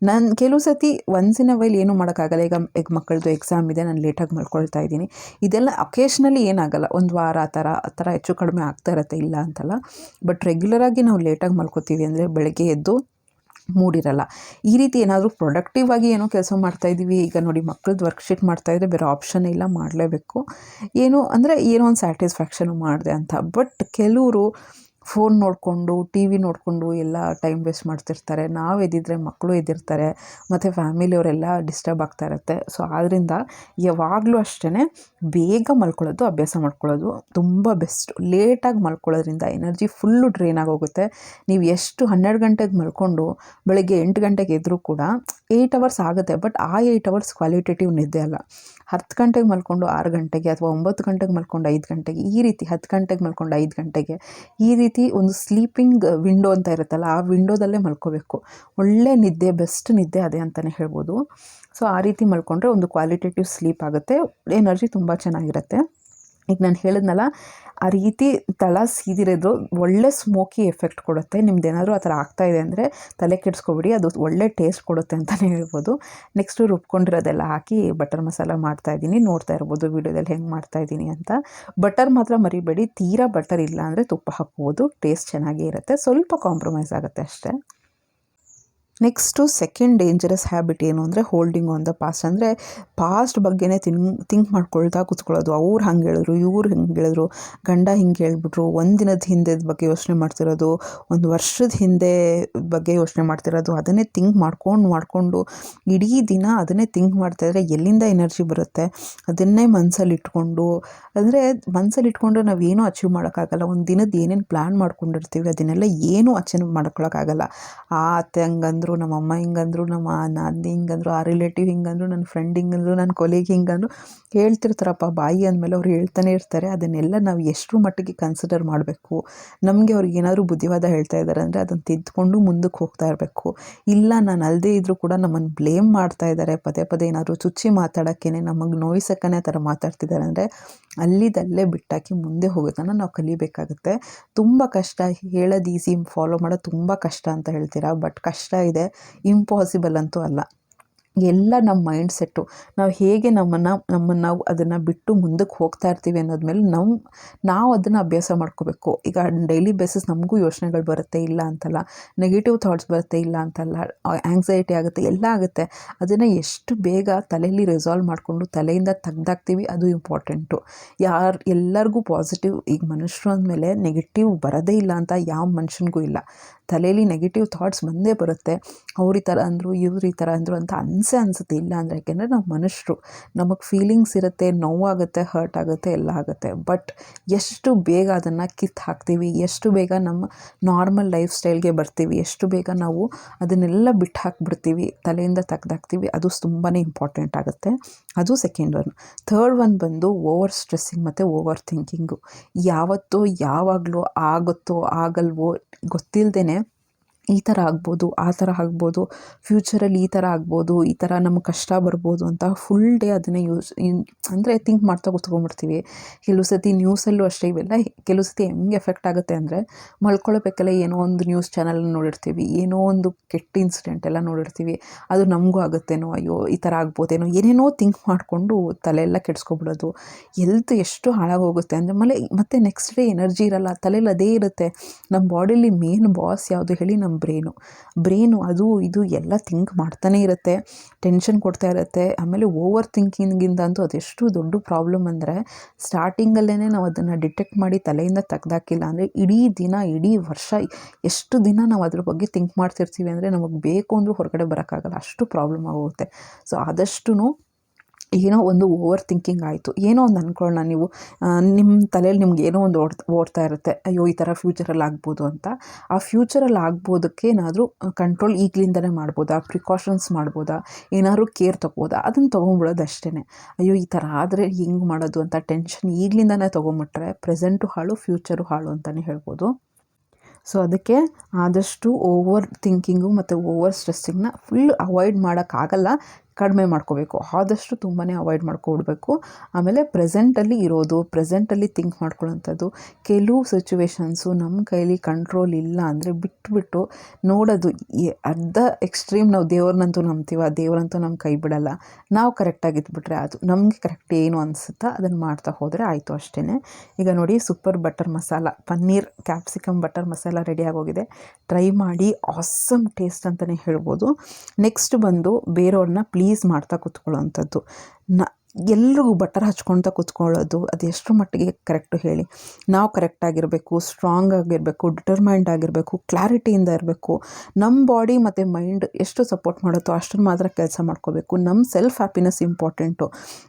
ನಾನು ಕೆಲವು ಸತಿ ಒನ್ಸ್ ಇನ್ ಅ ವೈಲ್ ಏನೂ ಮಾಡೋಕ್ಕಾಗಲ್ಲ. ಈಗ ಮಕ್ಕಳದು ಎಕ್ಸಾಮ್ ಇದೆ ನಾನು ಲೇಟಾಗಿ ಮಲ್ಕೊಳ್ತಾ ಇದ್ದೀನಿ. ಇದೆಲ್ಲ ಅಕೇಶ್ನಲಿ ಏನಾಗಲ್ಲ, ಒಂದು ವಾರ ಆ ಥರ ಆ ಥರ ಹೆಚ್ಚು ಕಡಿಮೆ ಆಗ್ತಾ ಇರುತ್ತೆ, ಇಲ್ಲ ಅಂತಲ್ಲ. ಬಟ್ ರೆಗ್ಯುಲರಾಗಿ ನಾವು ಲೇಟಾಗಿ ಮಲ್ಕೋತೀವಿ ಅಂದರೆ ಬೆಳಗ್ಗೆ ಎದ್ದು ಮೂಡಿರಲ್ಲ. ಈ ರೀತಿ ಏನಾದರೂ ಪ್ರೊಡಕ್ಟಿವ್ ಆಗಿ ಏನೋ ಕೆಲಸ ಮಾಡ್ತಾಯಿದ್ದೀವಿ ಈಗ ನೋಡಿ ಮಕ್ಳದ್ದು ವರ್ಕ್ಶೀಟ್ ಮಾಡ್ತಾಯಿದ್ರೆ ಬೇರೆ ಆಪ್ಷನ್ ಇಲ್ಲ, ಮಾಡಲೇಬೇಕು. ಏನು ಅಂದರೆ ಏನೋ ಒಂದು ಸ್ಯಾಟಿಸ್ಫ್ಯಾಕ್ಷನು ಮಾಡಿದೆ ಅಂತ. ಬಟ್ ಕೆಲವರು ಫೋನ್ ನೋಡಿಕೊಂಡು ಟಿ ವಿ ನೋಡಿಕೊಂಡು ಎಲ್ಲ ಟೈಮ್ ವೇಸ್ಟ್ ಮಾಡ್ತಿರ್ತಾರೆ. ನಾವು ಎದ್ದಿದ್ರೆ ಮಕ್ಕಳು ಎದ್ದಿರ್ತಾರೆ ಮತ್ತು ಫ್ಯಾಮಿಲಿಯವರೆಲ್ಲ ಡಿಸ್ಟರ್ಬ್ ಆಗ್ತಾ ಇರುತ್ತೆ. ಸೊ ಆದ್ದರಿಂದ ಯಾವಾಗಲೂ ಅಷ್ಟೇ ಬೇಗ ಮಲ್ಕೊಳ್ಳೋದು, ಅಭ್ಯಾಸ ಮಾಡ್ಕೊಳ್ಳೋದು ತುಂಬ ಬೆಸ್ಟು ಲೇಟಾಗಿ ಮಲ್ಕೊಳ್ಳೋದ್ರಿಂದ ಎನರ್ಜಿ ಫುಲ್ಲು ಡ್ರೈನ್ ಆಗೋಗುತ್ತೆ ನೀವು ಎಷ್ಟು ಹನ್ನೆರಡು ಗಂಟೆಗೆ ಮಲ್ಕೊಂಡು ಬೆಳಗ್ಗೆ ಎಂಟು ಗಂಟೆಗೆ ಎದ್ದರೂ ಕೂಡ ಏಯ್ಟ್ ಅವರ್ಸ್ ಆಗುತ್ತೆ. ಬಟ್ ಆ ಏಯ್ಟ್ ಅವರ್ಸ್ ಕ್ವಾಲಿಟೇಟಿವ್ ನಿದ್ದೆ ಅಲ್ಲ. ಹತ್ತು ಗಂಟೆಗೆ ಮಲ್ಕೊಂಡು ಆರು ಗಂಟೆಗೆ ಅಥವಾ ಒಂಬತ್ತು ಗಂಟೆಗೆ ಮಲ್ಕೊಂಡು ಐದು ಗಂಟೆಗೆ ಈ ರೀತಿ ಹತ್ತು ಗಂಟೆಗೆ ಮಲ್ಕೊಂಡು ಐದು ಗಂಟೆಗೆ ಈ ರೀತಿ ಒಂದು ಸ್ಲೀಪಿಂಗ್ ವಿಂಡೋ ಅಂತ ಇರುತ್ತಲ್ಲ, ಆ ವಿಂಡೋದಲ್ಲೇ ಮಲ್ಕೋಬೇಕು. ಒಳ್ಳೆ ನಿದ್ದೆ ಬೆಸ್ಟ್ ನಿದ್ದೆ ಅದೇ ಅಂತಲೇ ಹೇಳ್ಬೋದು. ಸೊ ಆ ರೀತಿ ಮಲ್ಕೊಂಡ್ರೆ ಒಂದು ಕ್ವಾಲಿಟೇಟಿವ್ ಸ್ಲೀಪ್ ಆಗುತ್ತೆ. ಎನರ್ಜಿ ತುಂಬ ಚೆನ್ನಾಗಿರುತ್ತೆ. ಈಗ ನಾನು ಹೇಳಿದ್ನಲ್ಲ, ಆ ರೀತಿ ತಳ ಸೀದಿರೋದು ಒಳ್ಳೆ ಸ್ಮೋಕಿ ಎಫೆಕ್ಟ್ ಕೊಡುತ್ತೆ. ನಿಮ್ದು ಏನಾದರೂ ಆ ಥರ ಆಗ್ತಾಯಿದೆ ಅಂದರೆ ತಲೆ ಕೆಡಿಸ್ಕೊಬಿಡಿ, ಅದು ಒಳ್ಳೆ ಟೇಸ್ಟ್ ಕೊಡುತ್ತೆ ಅಂತಲೇ ಹೇಳ್ಬೋದು. ನೆಕ್ಸ್ಟು ರುಬ್ಕೊಂಡಿರೋದೆಲ್ಲ ಹಾಕಿ ಬಟರ್ ಮಸಾಲ ಮಾಡ್ತಾಯಿದ್ದೀನಿ ನೋಡ್ತಾ ಇರ್ಬೋದು ವೀಡಿಯೋದಲ್ಲಿ ಹೆಂಗೆ ಮಾಡ್ತಾಯಿದ್ದೀನಿ ಅಂತ. ಬಟರ್ ಮಾತ್ರ ಮರಿಬೇಡಿ, ತೀರಾ ಬಟರ್ ಇಲ್ಲ ಅಂದರೆ ತುಪ್ಪ ಹಾಕ್ಬೋದು ಟೇಸ್ಟ್ ಚೆನ್ನಾಗೇ ಇರುತ್ತೆ. ಸ್ವಲ್ಪ ಕಾಂಪ್ರಮೈಸ್ ಆಗುತ್ತೆ ಅಷ್ಟೇ. ನೆಕ್ಸ್ಟು ಸೆಕೆಂಡ್ ಡೇಂಜರಸ್ ಹ್ಯಾಬಿಟ್ ಏನು ಅಂದರೆ ಹೋಲ್ಡಿಂಗ್ ಆನ್ ದ ಪಾಸ್ಟ್. ಅಂದರೆ ಪಾಸ್ಟ್ ಬಗ್ಗೆನೇ ತಿನ್ ಥಿಂಕ್ ಮಾಡ್ಕೊಳ್ತಾ ಕೂತ್ಕೊಳ್ಳೋದು. ಅವ್ರು ಹಂಗೆ ಹೇಳಿದ್ರು, ಇವ್ರು ಹಿಂಗೆ ಹೇಳಿದ್ರು, ಗಂಡ ಹಿಂಗೆ ಹೇಳ್ಬಿಟ್ರು ಒಂದಿನದ ಹಿಂದೆದ ಬಗ್ಗೆ ಯೋಚನೆ ಮಾಡ್ತಿರೋದು, ಒಂದು ವರ್ಷದ ಹಿಂದೆ ಬಗ್ಗೆ ಯೋಚನೆ ಮಾಡ್ತಿರೋದು, ಅದನ್ನೇ ಥಿಂಕ್ ಮಾಡ್ಕೊಂಡು ಮಾಡಿಕೊಂಡು ಇಡೀ ದಿನ ಅದನ್ನೇ ಥಿಂಕ್ ಮಾಡ್ತಾಯಿದ್ರೆ ಎಲ್ಲಿಂದ ಎನರ್ಜಿ ಬರುತ್ತೆ? ಅದನ್ನೇ ಮನಸ್ಸಲ್ಲಿ ಇಟ್ಕೊಂಡು, ಅಂದರೆ ಮನಸ್ಸಲ್ಲಿ ಇಟ್ಕೊಂಡು ನಾವು ಏನೂ ಅಚೀವ್ ಮಾಡೋಕ್ಕಾಗಲ್ಲ. ಒಂದು ದಿನದ ಏನೇನು ಪ್ಲ್ಯಾನ್ ಮಾಡ್ಕೊಂಡಿರ್ತೀವಿ, ಅದನ್ನೆಲ್ಲ ಏನೂ ಅಚೀವ್ ಮಾಡ್ಕೊಳಕ್ಕಾಗಲ್ಲ. ಆ ಅತ್ತೆ ನಮ್ಮ ಅಮ್ಮ ಹಿಂಗಂದ್ರು, ನಮ್ಮ ನಾದಿನಿ ಹಿಂಗಂದ್ರು, ಆ ರಿಲೇಟಿವ್ ಹಿಂಗಂದ್ರು, ನನ್ನ ಫ್ರೆಂಡ್ ಹಿಂಗಂದ್ರು, ನನ್ನ ಕೊಲೀಗ್ ಹಿಂಗಂದ್ರು, ಹೇಳ್ತಿರ್ತಾರಪ್ಪ. ಬಾಯಿ ಅಂದಮೇಲೆ ಅವ್ರು ಹೇಳ್ತಾನೆ ಇರ್ತಾರೆ. ಅದನ್ನೆಲ್ಲ ನಾವು ಎಷ್ಟರ ಮಟ್ಟಿಗೆ ಕನ್ಸಿಡರ್ ಮಾಡಬೇಕು? ನಮಗೆ ಅವ್ರಿಗೆ ಏನಾದರೂ ಬುದ್ಧಿವಾದ ಹೇಳ್ತಾ ಇದ್ದಾರೆ ಅಂದರೆ ಅದನ್ನು ತಿದ್ದುಕೊಂಡು ಮುಂದಕ್ಕೆ ಹೋಗ್ತಾ ಇರಬೇಕು. ಇಲ್ಲ, ನಾನು ಅಲ್ಲದೇ ಇದ್ದರೂ ಕೂಡ ನಮ್ಮನ್ನು ಬ್ಲೇಮ್ ಮಾಡ್ತಾ ಇದ್ದಾರೆ ಪದೇ ಪದೇ ಏನಾದರೂ ಚುಚ್ಚಿ ಮಾತಾಡೋಕ್ಕೇನೆ, ನಮಗೆ ನೋಯಿಸಕ್ಕನೇ ಆ ಥರ ಮಾತಾಡ್ತಿದ್ದಾರೆ ಅಂದರೆ ಅಲ್ಲಿದಲ್ಲೇ ಬಿಟ್ಟಾಕಿ ಮುಂದೆ ಹೋಗೋದನ್ನು ನಾವು ಕಲಿಬೇಕಾಗುತ್ತೆ. ತುಂಬ ಕಷ್ಟ. ಹೇಳೋದು ಈಸಿ ಫಾಲೋ ಮಾಡೋದು ತುಂಬ ಕಷ್ಟ ಅಂತ ಹೇಳ್ತೀರಾ? ಬಟ್ ಕಷ್ಟ ಇದೆ. ಇಂಪಾಸಿಬಲ್ ಅಂತೂ ಅಲ್ಲ. ಎಲ್ಲ ನಮ್ಮ ಮೈಂಡ್ ಸೆಟ್ಟು ನಾವು ಹೇಗೆ ನಮ್ಮನ್ನು ನಮ್ಮನ್ನು ನಾವು ಅದನ್ನು ಬಿಟ್ಟು ಮುಂದಕ್ಕೆ ಹೋಗ್ತಾ ಇರ್ತೀವಿ ಅನ್ನೋದ ಮೇಲೆ ನಮ್ಮ ನಾವು ಅದನ್ನು ಅಭ್ಯಾಸ ಮಾಡ್ಕೋಬೇಕು. ಈಗ ಡೈಲಿ ಬೇಸಿಸ್ ನಮಗೂ ಯೋಚನೆಗಳು ಬರುತ್ತೆ, ಇಲ್ಲ ಅಂತಲ್ಲ. ನೆಗೆಟಿವ್ ಥಾಟ್ಸ್ ಬರುತ್ತೆ, ಇಲ್ಲ ಅಂತಲ್ಲ. ಆ್ಯಂಗ್ಸೈಟಿ ಆಗುತ್ತೆ, ಎಲ್ಲ ಆಗುತ್ತೆ. ಅದನ್ನು ಎಷ್ಟು ಬೇಗ ತಲೆಯಲ್ಲಿ ರಿಸಾಲ್ವ್ ಮಾಡಿಕೊಂಡು ತಲೆಯಿಂದ ತೆಗ್ದಾಕ್ತೀವಿ, ಅದು ಇಂಪಾರ್ಟೆಂಟು ಯಾರು, ಎಲ್ಲರಿಗೂ ಪಾಸಿಟಿವ್ ಈಗ ಮನುಷ್ಯರು ಅಂದಮೇಲೆ ನೆಗೆಟಿವ್ ಬರೋದೇ ಇಲ್ಲ ಅಂತ ಯಾವ ಮನುಷ್ಯನಿಗೂ ಇಲ್ಲ. ತಲೆಯಲ್ಲಿ ನೆಗೆಟಿವ್ ಥಾಟ್ಸ್ ಬಂದೇ ಬರುತ್ತೆ. ಅವ್ರ ಈ ಥರ ಅಂದರು, ಇವ್ರ ಈ ಥರ ಅಂದರು ಅಂತ ಅನಿಸೇ ಅನಿಸುತ್ತೆ. ಇಲ್ಲ ಅಂದರೆ ಯಾಕೆಂದರೆ ನಾವು ಮನುಷ್ಯರು ನಮಗೆ ಫೀಲಿಂಗ್ಸ್ ಇರುತ್ತೆ, ನೋವಾಗುತ್ತೆ ಹರ್ಟ್ ಆಗುತ್ತೆ, ಎಲ್ಲ ಆಗುತ್ತೆ. ಬಟ್ ಎಷ್ಟು ಬೇಗ ಅದನ್ನು ಕಿತ್ತು ಹಾಕ್ತೀವಿ, ಎಷ್ಟು ಬೇಗ ನಮ್ಮ ನಾರ್ಮಲ್ ಲೈಫ್ ಸ್ಟೈಲ್ಗೆ ಬರ್ತೀವಿ, ಎಷ್ಟು ಬೇಗ ನಾವು ಅದನ್ನೆಲ್ಲ ಬಿಟ್ಟು ಹಾಕ್ಬಿಡ್ತೀವಿ, ತಲೆಯಿಂದ ತೆಗ್ದಾಕ್ತೀವಿ, ಅದು ತುಂಬಾ ಇಂಪಾರ್ಟೆಂಟ್ ಆಗುತ್ತೆ. ಅದು ಸೆಕೆಂಡ್ ಒನ್ ಥರ್ಡ್ ಒನ್ ಬಂದು ಓವರ್ ಸ್ಟ್ರೆಸ್ಸಿಂಗ್ ಮತ್ತು ಓವರ್ ಥಿಂಕಿಂಗು ಯಾವತ್ತೋ, ಯಾವಾಗಲೂ, ಆಗುತ್ತೋ, ಆಗಲ್ವೋ ಗೊತ್ತಿಲ್ಲದೇ ಈ ಥರ ಆಗ್ಬೋದು, ಆ ಥರ ಆಗ್ಬೋದು ಫ್ಯೂಚರಲ್ಲಿ ಈ ಥರ ಆಗ್ಬೋದು, ಈ ಥರ ನಮ್ಗೆ ಕಷ್ಟ ಬರ್ಬೋದು ಅಂತ ಫುಲ್ ಡೇ ಅದನ್ನೇ ಯೂಸ್ ಅಂದರೆ ಥಿಂಕ್ ಮಾಡ್ತಾ ಕೂತ್ಕೊಂಡ್ಬಿಡ್ತೀವಿ. ಕೆಲವು ಸತಿ ನ್ಯೂಸಲ್ಲೂ ಅಷ್ಟೇ ಇವೆಲ್ಲ, ಕೆಲವು ಸತಿ ಹೆಂಗೆ ಎಫೆಕ್ಟ್ ಆಗುತ್ತೆ ಅಂದರೆ ಮಲ್ಕೊಳ್ಳೋಬೇಕೆಲ್ಲ ಏನೋ ಒಂದು ನ್ಯೂಸ್ ಚಾನಲ್ ನೋಡಿರ್ತೀವಿ, ಏನೋ ಒಂದು ಕೆಟ್ಟ ಇನ್ಸಿಡೆಂಟ್ ಎಲ್ಲ ನೋಡಿರ್ತೀವಿ, ಅದು ನಮಗೂ ಆಗುತ್ತೇನೋ, ಅಯ್ಯೋ, ಈ ಥರ ಆಗ್ಬೋದೇನೋ, ಏನೇನೋ ಥಿಂಕ್ ಮಾಡಿಕೊಂಡು ತಲೆ ಎಲ್ಲ ಕೆಡಿಸ್ಕೊಬಿಡೋದು. ಎಲ್ತ್ ಎಷ್ಟು ಹಾಳಾಗೋಗುತ್ತೆ ಅಂದರೆ ಮಲೆ, ಮತ್ತೆ ನೆಕ್ಸ್ಟ್ ಡೇ ಎನರ್ಜಿ ಇರಲ್ಲ, ತಲೆಯಲ್ಲಿ ಅದೇ ಇರುತ್ತೆ. ನಮ್ಮ ಬಾಡಿಲಿ ಮೇನ್ ಬಾಸ್ ಯಾವುದು ಹೇಳಿ, ನಮ್ಮ ಬ್ರೈನು. ಬ್ರೈನು ಅದು ಇದು ಎಲ್ಲ ಥಿಂಕ್ ಮಾಡ್ತಾನೆ ಇರುತ್ತೆ, ಟೆನ್ಷನ್ ಕೊಡ್ತಾ ಇರುತ್ತೆ. ಆಮೇಲೆ ಓವರ್ ಥಿಂಕಿಂಗಿಂದ ಅಂತೂ ಅದೆಷ್ಟು ದೊಡ್ಡ ಪ್ರಾಬ್ಲಮ್ ಅಂದರೆ ಸ್ಟಾರ್ಟಿಂಗಲ್ಲೇ ನಾವು ಅದನ್ನು ಡಿಟೆಕ್ಟ್ ಮಾಡಿ ತಲೆಯಿಂದ ತೆಗ್ದಾಕಿಲ್ಲ. ಅಂದರೆ ಇಡೀ ದಿನ, ಇಡೀ ವರ್ಷ ಎಷ್ಟು ದಿನ ನಾವು ಅದ್ರ ಬಗ್ಗೆ ಥಿಂಕ್ ಮಾಡ್ತಿರ್ತೀವಿ ಅಂದರೆ ನಮಗೆ ಬೇಕು ಅಂದರೂ ಹೊರಗಡೆ ಬರೋಕ್ಕಾಗಲ್ಲ. ಅಷ್ಟು ಪ್ರಾಬ್ಲಮ್ ಆಗೋಗುತ್ತೆ. ಸೊ ಆದಷ್ಟು ಏನೋ ಒಂದು ಓವರ್ ಥಿಂಕಿಂಗ್ ಆಯಿತು. ಏನೋ ಒಂದು ಅಂದ್ಕೊಳ್ಳೋಣ ನೀವು. ನಿಮ್ಮ ತಲೆಯಲ್ಲಿ ನಿಮ್ಗೆ ಏನೋ ಒಂದು ಓಡ್, ಓಡ್ತಾ ಇರುತ್ತೆ. ಅಯ್ಯೋ, ಈ ಥರ ಫ್ಯೂಚರಲ್ಲಿ ಆಗ್ಬೋದು ಅಂತ. ಆ ಫ್ಯೂಚರಲ್ಲಿ ಆಗ್ಬೋದಕ್ಕೆ ಏನಾದರೂ ಕಂಟ್ರೋಲ್ ಈಗಲಿಂದನೇ ಮಾಡ್ಬೋದಾ? ಪ್ರಿಕಾಷನ್ಸ್ ಮಾಡ್ಬೋದಾ? ಏನಾದರೂ ಕೇರ್ ತೊಗೋಬೋದಾ? ಅದನ್ನು ತೊಗೊಂಬಿಡೋದು ಅಷ್ಟೇ ಅಯ್ಯೋ, ಈ ಥರ ಆದರೆ ಹೆಂಗೆ ಮಾಡೋದು ಅಂತ ಟೆನ್ಷನ್ ಈಗಲಿಂದನೇ ತೊಗೊಂಬಿಟ್ರೆ ಪ್ರೆಸೆಂಟು ಹಾಳು ಫ್ಯೂಚರು ಹಾಳು ಅಂತಲೇ ಹೇಳ್ಬೋದು. ಸೊ ಅದಕ್ಕೆ ಆದಷ್ಟು ಓವರ್ ಥಿಂಕಿಂಗು ಮತ್ತು ಓವರ್ ಸ್ಟ್ರೆಸ್ಸಿಂಗ್ನ ಫುಲ್ ಅವಾಯ್ಡ್ ಮಾಡೋಕ್ಕಾಗಲ್ಲ. ಕಡಿಮೆ ಮಾಡ್ಕೋಬೇಕು. ಆದಷ್ಟು ತುಂಬಾ ಅವಾಯ್ಡ್ ಮಾಡ್ಕೊಬಿಡ್ಬೇಕು ಆಮೇಲೆ ಪ್ರೆಸೆಂಟಲ್ಲಿ ಇರೋದು ಪ್ರೆಸೆಂಟಲ್ಲಿ ಥಿಂಕ್ ಮಾಡ್ಕೊಳ್ಳೋಂಥದ್ದು ಕೆಲವು ಸಿಚುವೇಶನ್ಸು ನಮ್ಮ ಕೈಲಿ ಕಂಟ್ರೋಲ್ ಇಲ್ಲ ಅಂದರೆ ಬಿಟ್ಬಿಟ್ಟು ನೋಡೋದು. ಅರ್ಧ ಎಕ್ಸ್ಟ್ರೀಮ್ ನಾವು ದೇವ್ರನ್ನಂತೂ ನಂಬ್ತೀವ, ದೇವರಂತೂ ನಮ್ಮ ಕೈ ಬಿಡಲ್ಲ. ನಾವು ಕರೆಕ್ಟಾಗಿ ಇದ್ಬಿಟ್ರೆ ಅದು ನಮಗೆ ಕರೆಕ್ಟ್ ಏನು ಅನಿಸುತ್ತಾ ಅದನ್ನು ಮಾಡ್ತಾ ಹೋದರೆ ಆಯಿತು ಅಷ್ಟೇ ಈಗ ನೋಡಿ super butter masala paneer capsicum butter masala ready ಆಗೋಗಿದೆ. ಟ್ರೈ ಮಾಡಿ ಆಸಮ್ ಟೇಸ್ಟ್ ಅಂತಲೇ ಹೇಳ್ಬೋದು. ನೆಕ್ಸ್ಟ್ ಬಂದು ಬೇರೆಯವ್ರನ್ನ ಪ್ಲೀಸ್ ಮಾಡ್ತಾ ಕೂತ್ಕೊಳ್ಳೋವಂಥದ್ದು ನ, ಎಲ್ರಿಗೂ ಬಟರ್ ಹಚ್ಕೊಳ್ತಾ ಕೂತ್ಕೊಳ್ಳೋದು, ಅದು ಎಷ್ಟು ಮಟ್ಟಿಗೆ ಕರೆಕ್ಟು ಹೇಳಿ. ನಾವು ಕರೆಕ್ಟಾಗಿರಬೇಕು ಸ್ಟ್ರಾಂಗ್ ಆಗಿರಬೇಕು ಡಿಟರ್ಮೈಂಡ್ ಆಗಿರಬೇಕು ಕ್ಲಾರಿಟಿಯಿಂದ ಇರಬೇಕು. ನಮ್ಮ ಬಾಡಿ ಮತ್ತು ಮೈಂಡ್ ಎಷ್ಟು ಸಪೋರ್ಟ್ ಮಾಡುತ್ತೋ ಅಷ್ಟನ್ನು ಮಾತ್ರ ಕೆಲಸ ಮಾಡ್ಕೋಬೇಕು. ನಮ್ಮ ಸೆಲ್ಫ್ ಹ್ಯಾಪಿನೆಸ್ ಇಂಪಾರ್ಟೆಂಟು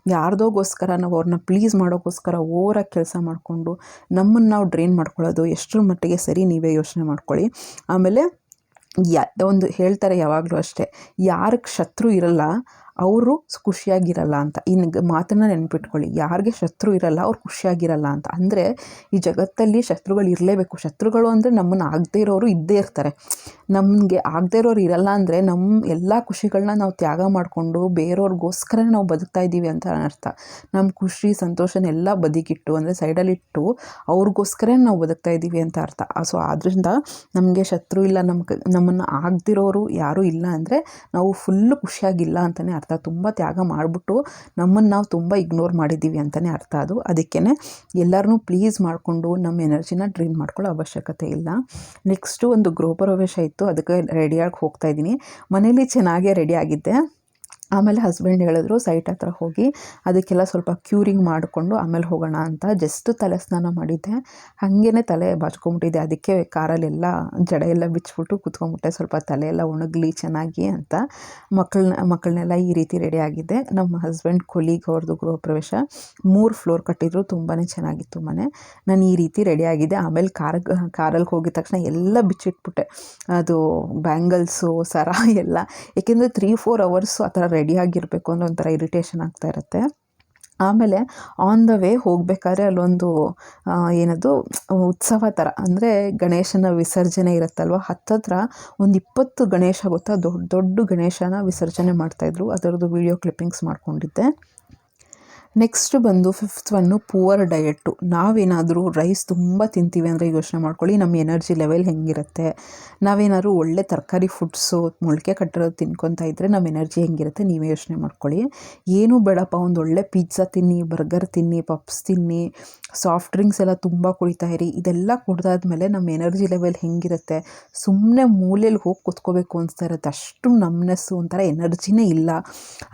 ಯಾರ್ದೋಗೋಸ್ಕರ ನಾವು ಅವ್ರನ್ನ ಪ್ಲೀಸ್ ಮಾಡೋಕ್ಕೋಸ್ಕರ ಓವರಾಗಿ ಕೆಲಸ ಮಾಡಿಕೊಂಡು ನಮ್ಮನ್ನು ನಾವು ಡ್ರೈನ್ ಮಾಡ್ಕೊಳ್ಳೋದು ಎಷ್ಟರ ಮಟ್ಟಿಗೆ ಸರಿ ನೀವೇ ಯೋಚನೆ ಮಾಡ್ಕೊಳ್ಳಿ. ಆಮೇಲೆ ಯಾ ಒಂದು ಹೇಳ್ತಾರೆ ಯಾವಾಗಲೂ ಅಷ್ಟೇ ಯಾರಿಗೆ ಶತ್ರು ಇರಲ್ಲ ಅವರು ಖುಷಿಯಾಗಿರಲ್ಲ ಅಂತ. ಇನ್ನು ಮಾತನ್ನು ನೆನಪಿಟ್ಕೊಳ್ಳಿ. ಯಾರಿಗೆ ಶತ್ರು ಇರಲ್ಲ, ಅವ್ರು ಖುಷಿಯಾಗಿರಲ್ಲ ಅಂತ. ಅಂದರೆ ಈ ಜಗತ್ತಲ್ಲಿ ಶತ್ರುಗಳು ಇರಲೇಬೇಕು. ಶತ್ರುಗಳು ಅಂದರೆ ನಮ್ಮನ್ನು ಆಗದೇ ಇರೋರು ಇದ್ದೇ ಇರ್ತಾರೆ. ನಮಗೆ ಆಗದೇ ಇರೋರು ಇರಲ್ಲ ಅಂದರೆ ನಮ್ಮ ಎಲ್ಲ ಖುಷಿಗಳನ್ನ ನಾವು ತ್ಯಾಗ ಮಾಡಿಕೊಂಡು ಬೇರೆಯವ್ರಿಗೋಸ್ಕರ ನಾವು ಬದುಕ್ತಾ ಇದ್ದೀವಿ ಅಂತ ಅರ್ಥ. ನಮ್ಮ ಖುಷಿ ಸಂತೋಷನೆಲ್ಲ ಬದಿಗಿಟ್ಟು ಅಂದರೆ ಸೈಡಲ್ಲಿಟ್ಟು ಅವ್ರಿಗೋಸ್ಕರ ನಾವು ಬದುಕ್ತಾ ಇದ್ದೀವಿ ಅಂತ ಅರ್ಥ. ಸೊ ಆದ್ದರಿಂದ ನಮಗೆ ಶತ್ರು ಇಲ್ಲ ನಮ್ಮ ನಮ್ಮನ್ನು ಆಗದಿರೋರು ಯಾರೂ ಇಲ್ಲ ಅಂದರೆ ನಾವು ಫುಲ್ಲು ಖುಷಿಯಾಗಿಲ್ಲ ಅಂತಲೇ ಅರ್ಥ. ಅರ್ಥ ತುಂಬ ತ್ಯಾಗ ಮಾಡಿಬಿಟ್ಟು ನಮ್ಮನ್ನು ನಾವು ತುಂಬ ಇಗ್ನೋರ್ ಮಾಡಿದ್ದೀವಿ ಅಂತಲೇ ಅರ್ಥ ಅದು. ಅದಕ್ಕೇ ಎಲ್ಲರನ್ನೂ ಪ್ಲೀಸ್ ಮಾಡಿಕೊಂಡು ನಮ್ಮ ಎನರ್ಜಿನ ಡ್ರೈನ್ ಮಾಡ್ಕೊಳ್ಳೋ ಅವಶ್ಯಕತೆ ಇಲ್ಲ. ನೆಕ್ಸ್ಟು ಒಂದು ಗೃಹ ಪ್ರವೇಶ ಇತ್ತು. ಅದಕ್ಕೆ ರೆಡಿಯಾಗಿ ಹೋಗ್ತಾ ಇದ್ದೀನಿ. ಮನೇಲಿ ಚೆನ್ನಾಗೇ ರೆಡಿ ಆಗಿದ್ದೆ. ಆಮೇಲೆ ಹಸ್ಬೆಂಡ್ ಹೇಳಿದ್ರು, ಸೈಟ್ ಹತ್ರ ಹೋಗಿ ಅದಕ್ಕೆಲ್ಲ ಸ್ವಲ್ಪ ಕ್ಯೂರಿಂಗ್ ಮಾಡಿಕೊಂಡು ಆಮೇಲೆ ಹೋಗೋಣ ಅಂತ ಜಸ್ಟ್ ತಲೆ ಸ್ನಾನ ಮಾಡಿದ್ದೆ. ಹಾಗೇ ತಲೆ ಬಾಚ್ಕೊಂಬಿಟ್ಟಿದ್ದೆ ಅದಕ್ಕೆ ಕಾರಲ್ಲೆಲ್ಲ ಜಡೆ ಎಲ್ಲ ಬಿಚ್ಚಿಬಿಟ್ಟು ಕೂತ್ಕೊಂಡ್ಬಿಟ್ಟೆ. ಸ್ವಲ್ಪ ತಲೆ ಎಲ್ಲ ಒಣಗಲಿ ಚೆನ್ನಾಗಿ ಅಂತ ಮಕ್ಕಳನ್ನ ಮಕ್ಕಳನ್ನೆಲ್ಲ ಈ ರೀತಿ ರೆಡಿ ಆಗಿದ್ದೆ. ನಮ್ಮ ಹಸ್ಬೆಂಡ್ ಕೊಲೀಗ್ ಅವ್ರದ್ದು ಗೃಹ ಪ್ರವೇಶ ಮೂರು ಫ್ಲೋರ್ ಕಟ್ಟಿದ್ರು. ತುಂಬಾ ಚೆನ್ನಾಗಿತ್ತು ಮನೆ. ನಾನು ಈ ರೀತಿ ರೆಡಿ ಆಗಿದ್ದೆ. ಆಮೇಲೆ ಕಾರ್ ಕಾರಲ್ಲಿ ಹೋಗಿದ ತಕ್ಷಣ ಎಲ್ಲ ಬಿಚ್ಚಿಟ್ಬಿಟ್ಟೆ. ಅದು ಬ್ಯಾಂಗಲ್ಸು ಸರ ಎಲ್ಲ. ಏಕೆಂದರೆ ತ್ರೀ ಫೋರ್ ಅವರ್ಸು ಆ ಥರ ರೆಡಿಯಾಗಿರಬೇಕು ಅಂದರೆ ಒಂಥರ ಇರಿಟೇಷನ್ ಆಗ್ತಾ ಇರುತ್ತೆ. ಆಮೇಲೆ ಆನ್ ದ ವೇ ಹೋಗಬೇಕಾದ್ರೆ ಅಲ್ಲೊಂದು ಏನದು, ಉತ್ಸವ ಥರ ಅಂದರೆ ಗಣೇಶನ ವಿಸರ್ಜನೆ ಇರುತ್ತಲ್ವ? ಹತ್ತತ್ರ ಒಂದು ಇಪ್ಪತ್ತು ಗಣೇಶ ಗೊತ್ತಾ? ದೊಡ್ಡ ದೊಡ್ಡ ಗಣೇಶನ ವಿಸರ್ಜನೆ ಮಾಡ್ತಾಯಿದ್ರು ಅದರದ್ದು ವೀಡಿಯೋ ಕ್ಲಿಪ್ಪಿಂಗ್ಸ್ ಮಾಡ್ಕೊಂಡಿದ್ದೆ. ನೆಕ್ಸ್ಟ್ ಬಂದು ಫಿಫ್ತ್ ಒನ್ನು ಪುವರ್ ಡಯೆಟ್ಟು ನಾವೇನಾದರೂ ರೈಸ್ ತುಂಬ ತಿಂತೀವಿ ಅಂದರೆ ಯೋಚನೆ ಮಾಡ್ಕೊಳ್ಳಿ ನಮ್ಮ ಎನರ್ಜಿ ಲೆವೆಲ್ ಹೆಂಗಿರುತ್ತೆ? ನಾವೇನಾದ್ರು ಒಳ್ಳೆ ತರಕಾರಿ ಫುಡ್ಸು ಮೊಳಕೆ ಕಟ್ಟಿರೋದು ತಿನ್ಕೊತಾ ಇದ್ದರೆ ನಮ್ಮ ಎನರ್ಜಿ ಹೆಂಗಿರುತ್ತೆ? ನೀವೇ ಯೋಚನೆ ಮಾಡ್ಕೊಳ್ಳಿ. ಏನೂ ಬೇಡಪ್ಪ, ಒಂದು ಒಳ್ಳೆ ಪಿಜ್ಜಾ ತಿನ್ನಿ ಬರ್ಗರ್ ತಿನ್ನಿ ಪಪ್ಸ್ ತಿನ್ನಿ ಸಾಫ್ಟ್ ಡ್ರಿಂಕ್ಸ್ ಎಲ್ಲ ತುಂಬ ಕುಡಿತಾ ಇರಿ. ಇದೆಲ್ಲ ಕುಡ್ದಾದ್ಮೇಲೆ ನಮ್ಮ ಎನರ್ಜಿ ಲೆವೆಲ್ ಹೆಂಗಿರುತ್ತೆ? ಸುಮ್ಮನೆ ಮೂಲೆಯಲ್ಲಿ ಹೋಗಿ ಕೂತ್ಕೋಬೇಕು ಅನಿಸ್ತಾ ಇರುತ್ತೆ. ಅಷ್ಟು ನಮ್ನೆಸ್ಸು ಒಂಥರ ಎನರ್ಜಿನೇ ಇಲ್ಲ.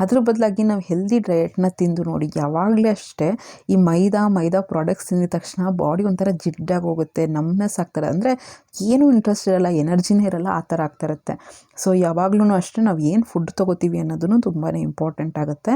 ಅದ್ರ ಬದಲಾಗಿ ನಾವು ಹೆಲ್ದಿ ಡಯೆಟ್ನ ತಿಂದು ನೋಡಿ, ಯಾವಾಗಲೇ ಅಷ್ಟೇ ಈ ಮೈದಾ ಮೈದಾ ಪ್ರಾಡಕ್ಟ್ಸ್ ತಿಂದಿದ ತಕ್ಷಣ ಬಾಡಿ ಒಂಥರ ಜಿಡ್ಡಾಗಿ ಹೋಗುತ್ತೆ ನಮ್ನೆಸ್ ಆಗ್ತಾರೆ. ಅಂದರೆ ಏನೂ ಇಂಟ್ರೆಸ್ಟ್ ಇರಲ್ಲ ಎನರ್ಜಿನೇ ಇರಲ್ಲ, ಆ ಥರ ಆಗ್ತಾ ಇರುತ್ತೆ. ಸೊ ಯಾವಾಗಲೂ ಅಷ್ಟೇ ನಾವು ಏನು ಫುಡ್ ತೊಗೋತೀವಿ ಅನ್ನೋದನ್ನು ತುಂಬಾ ಇಂಪಾರ್ಟೆಂಟ್ ಆಗುತ್ತೆ.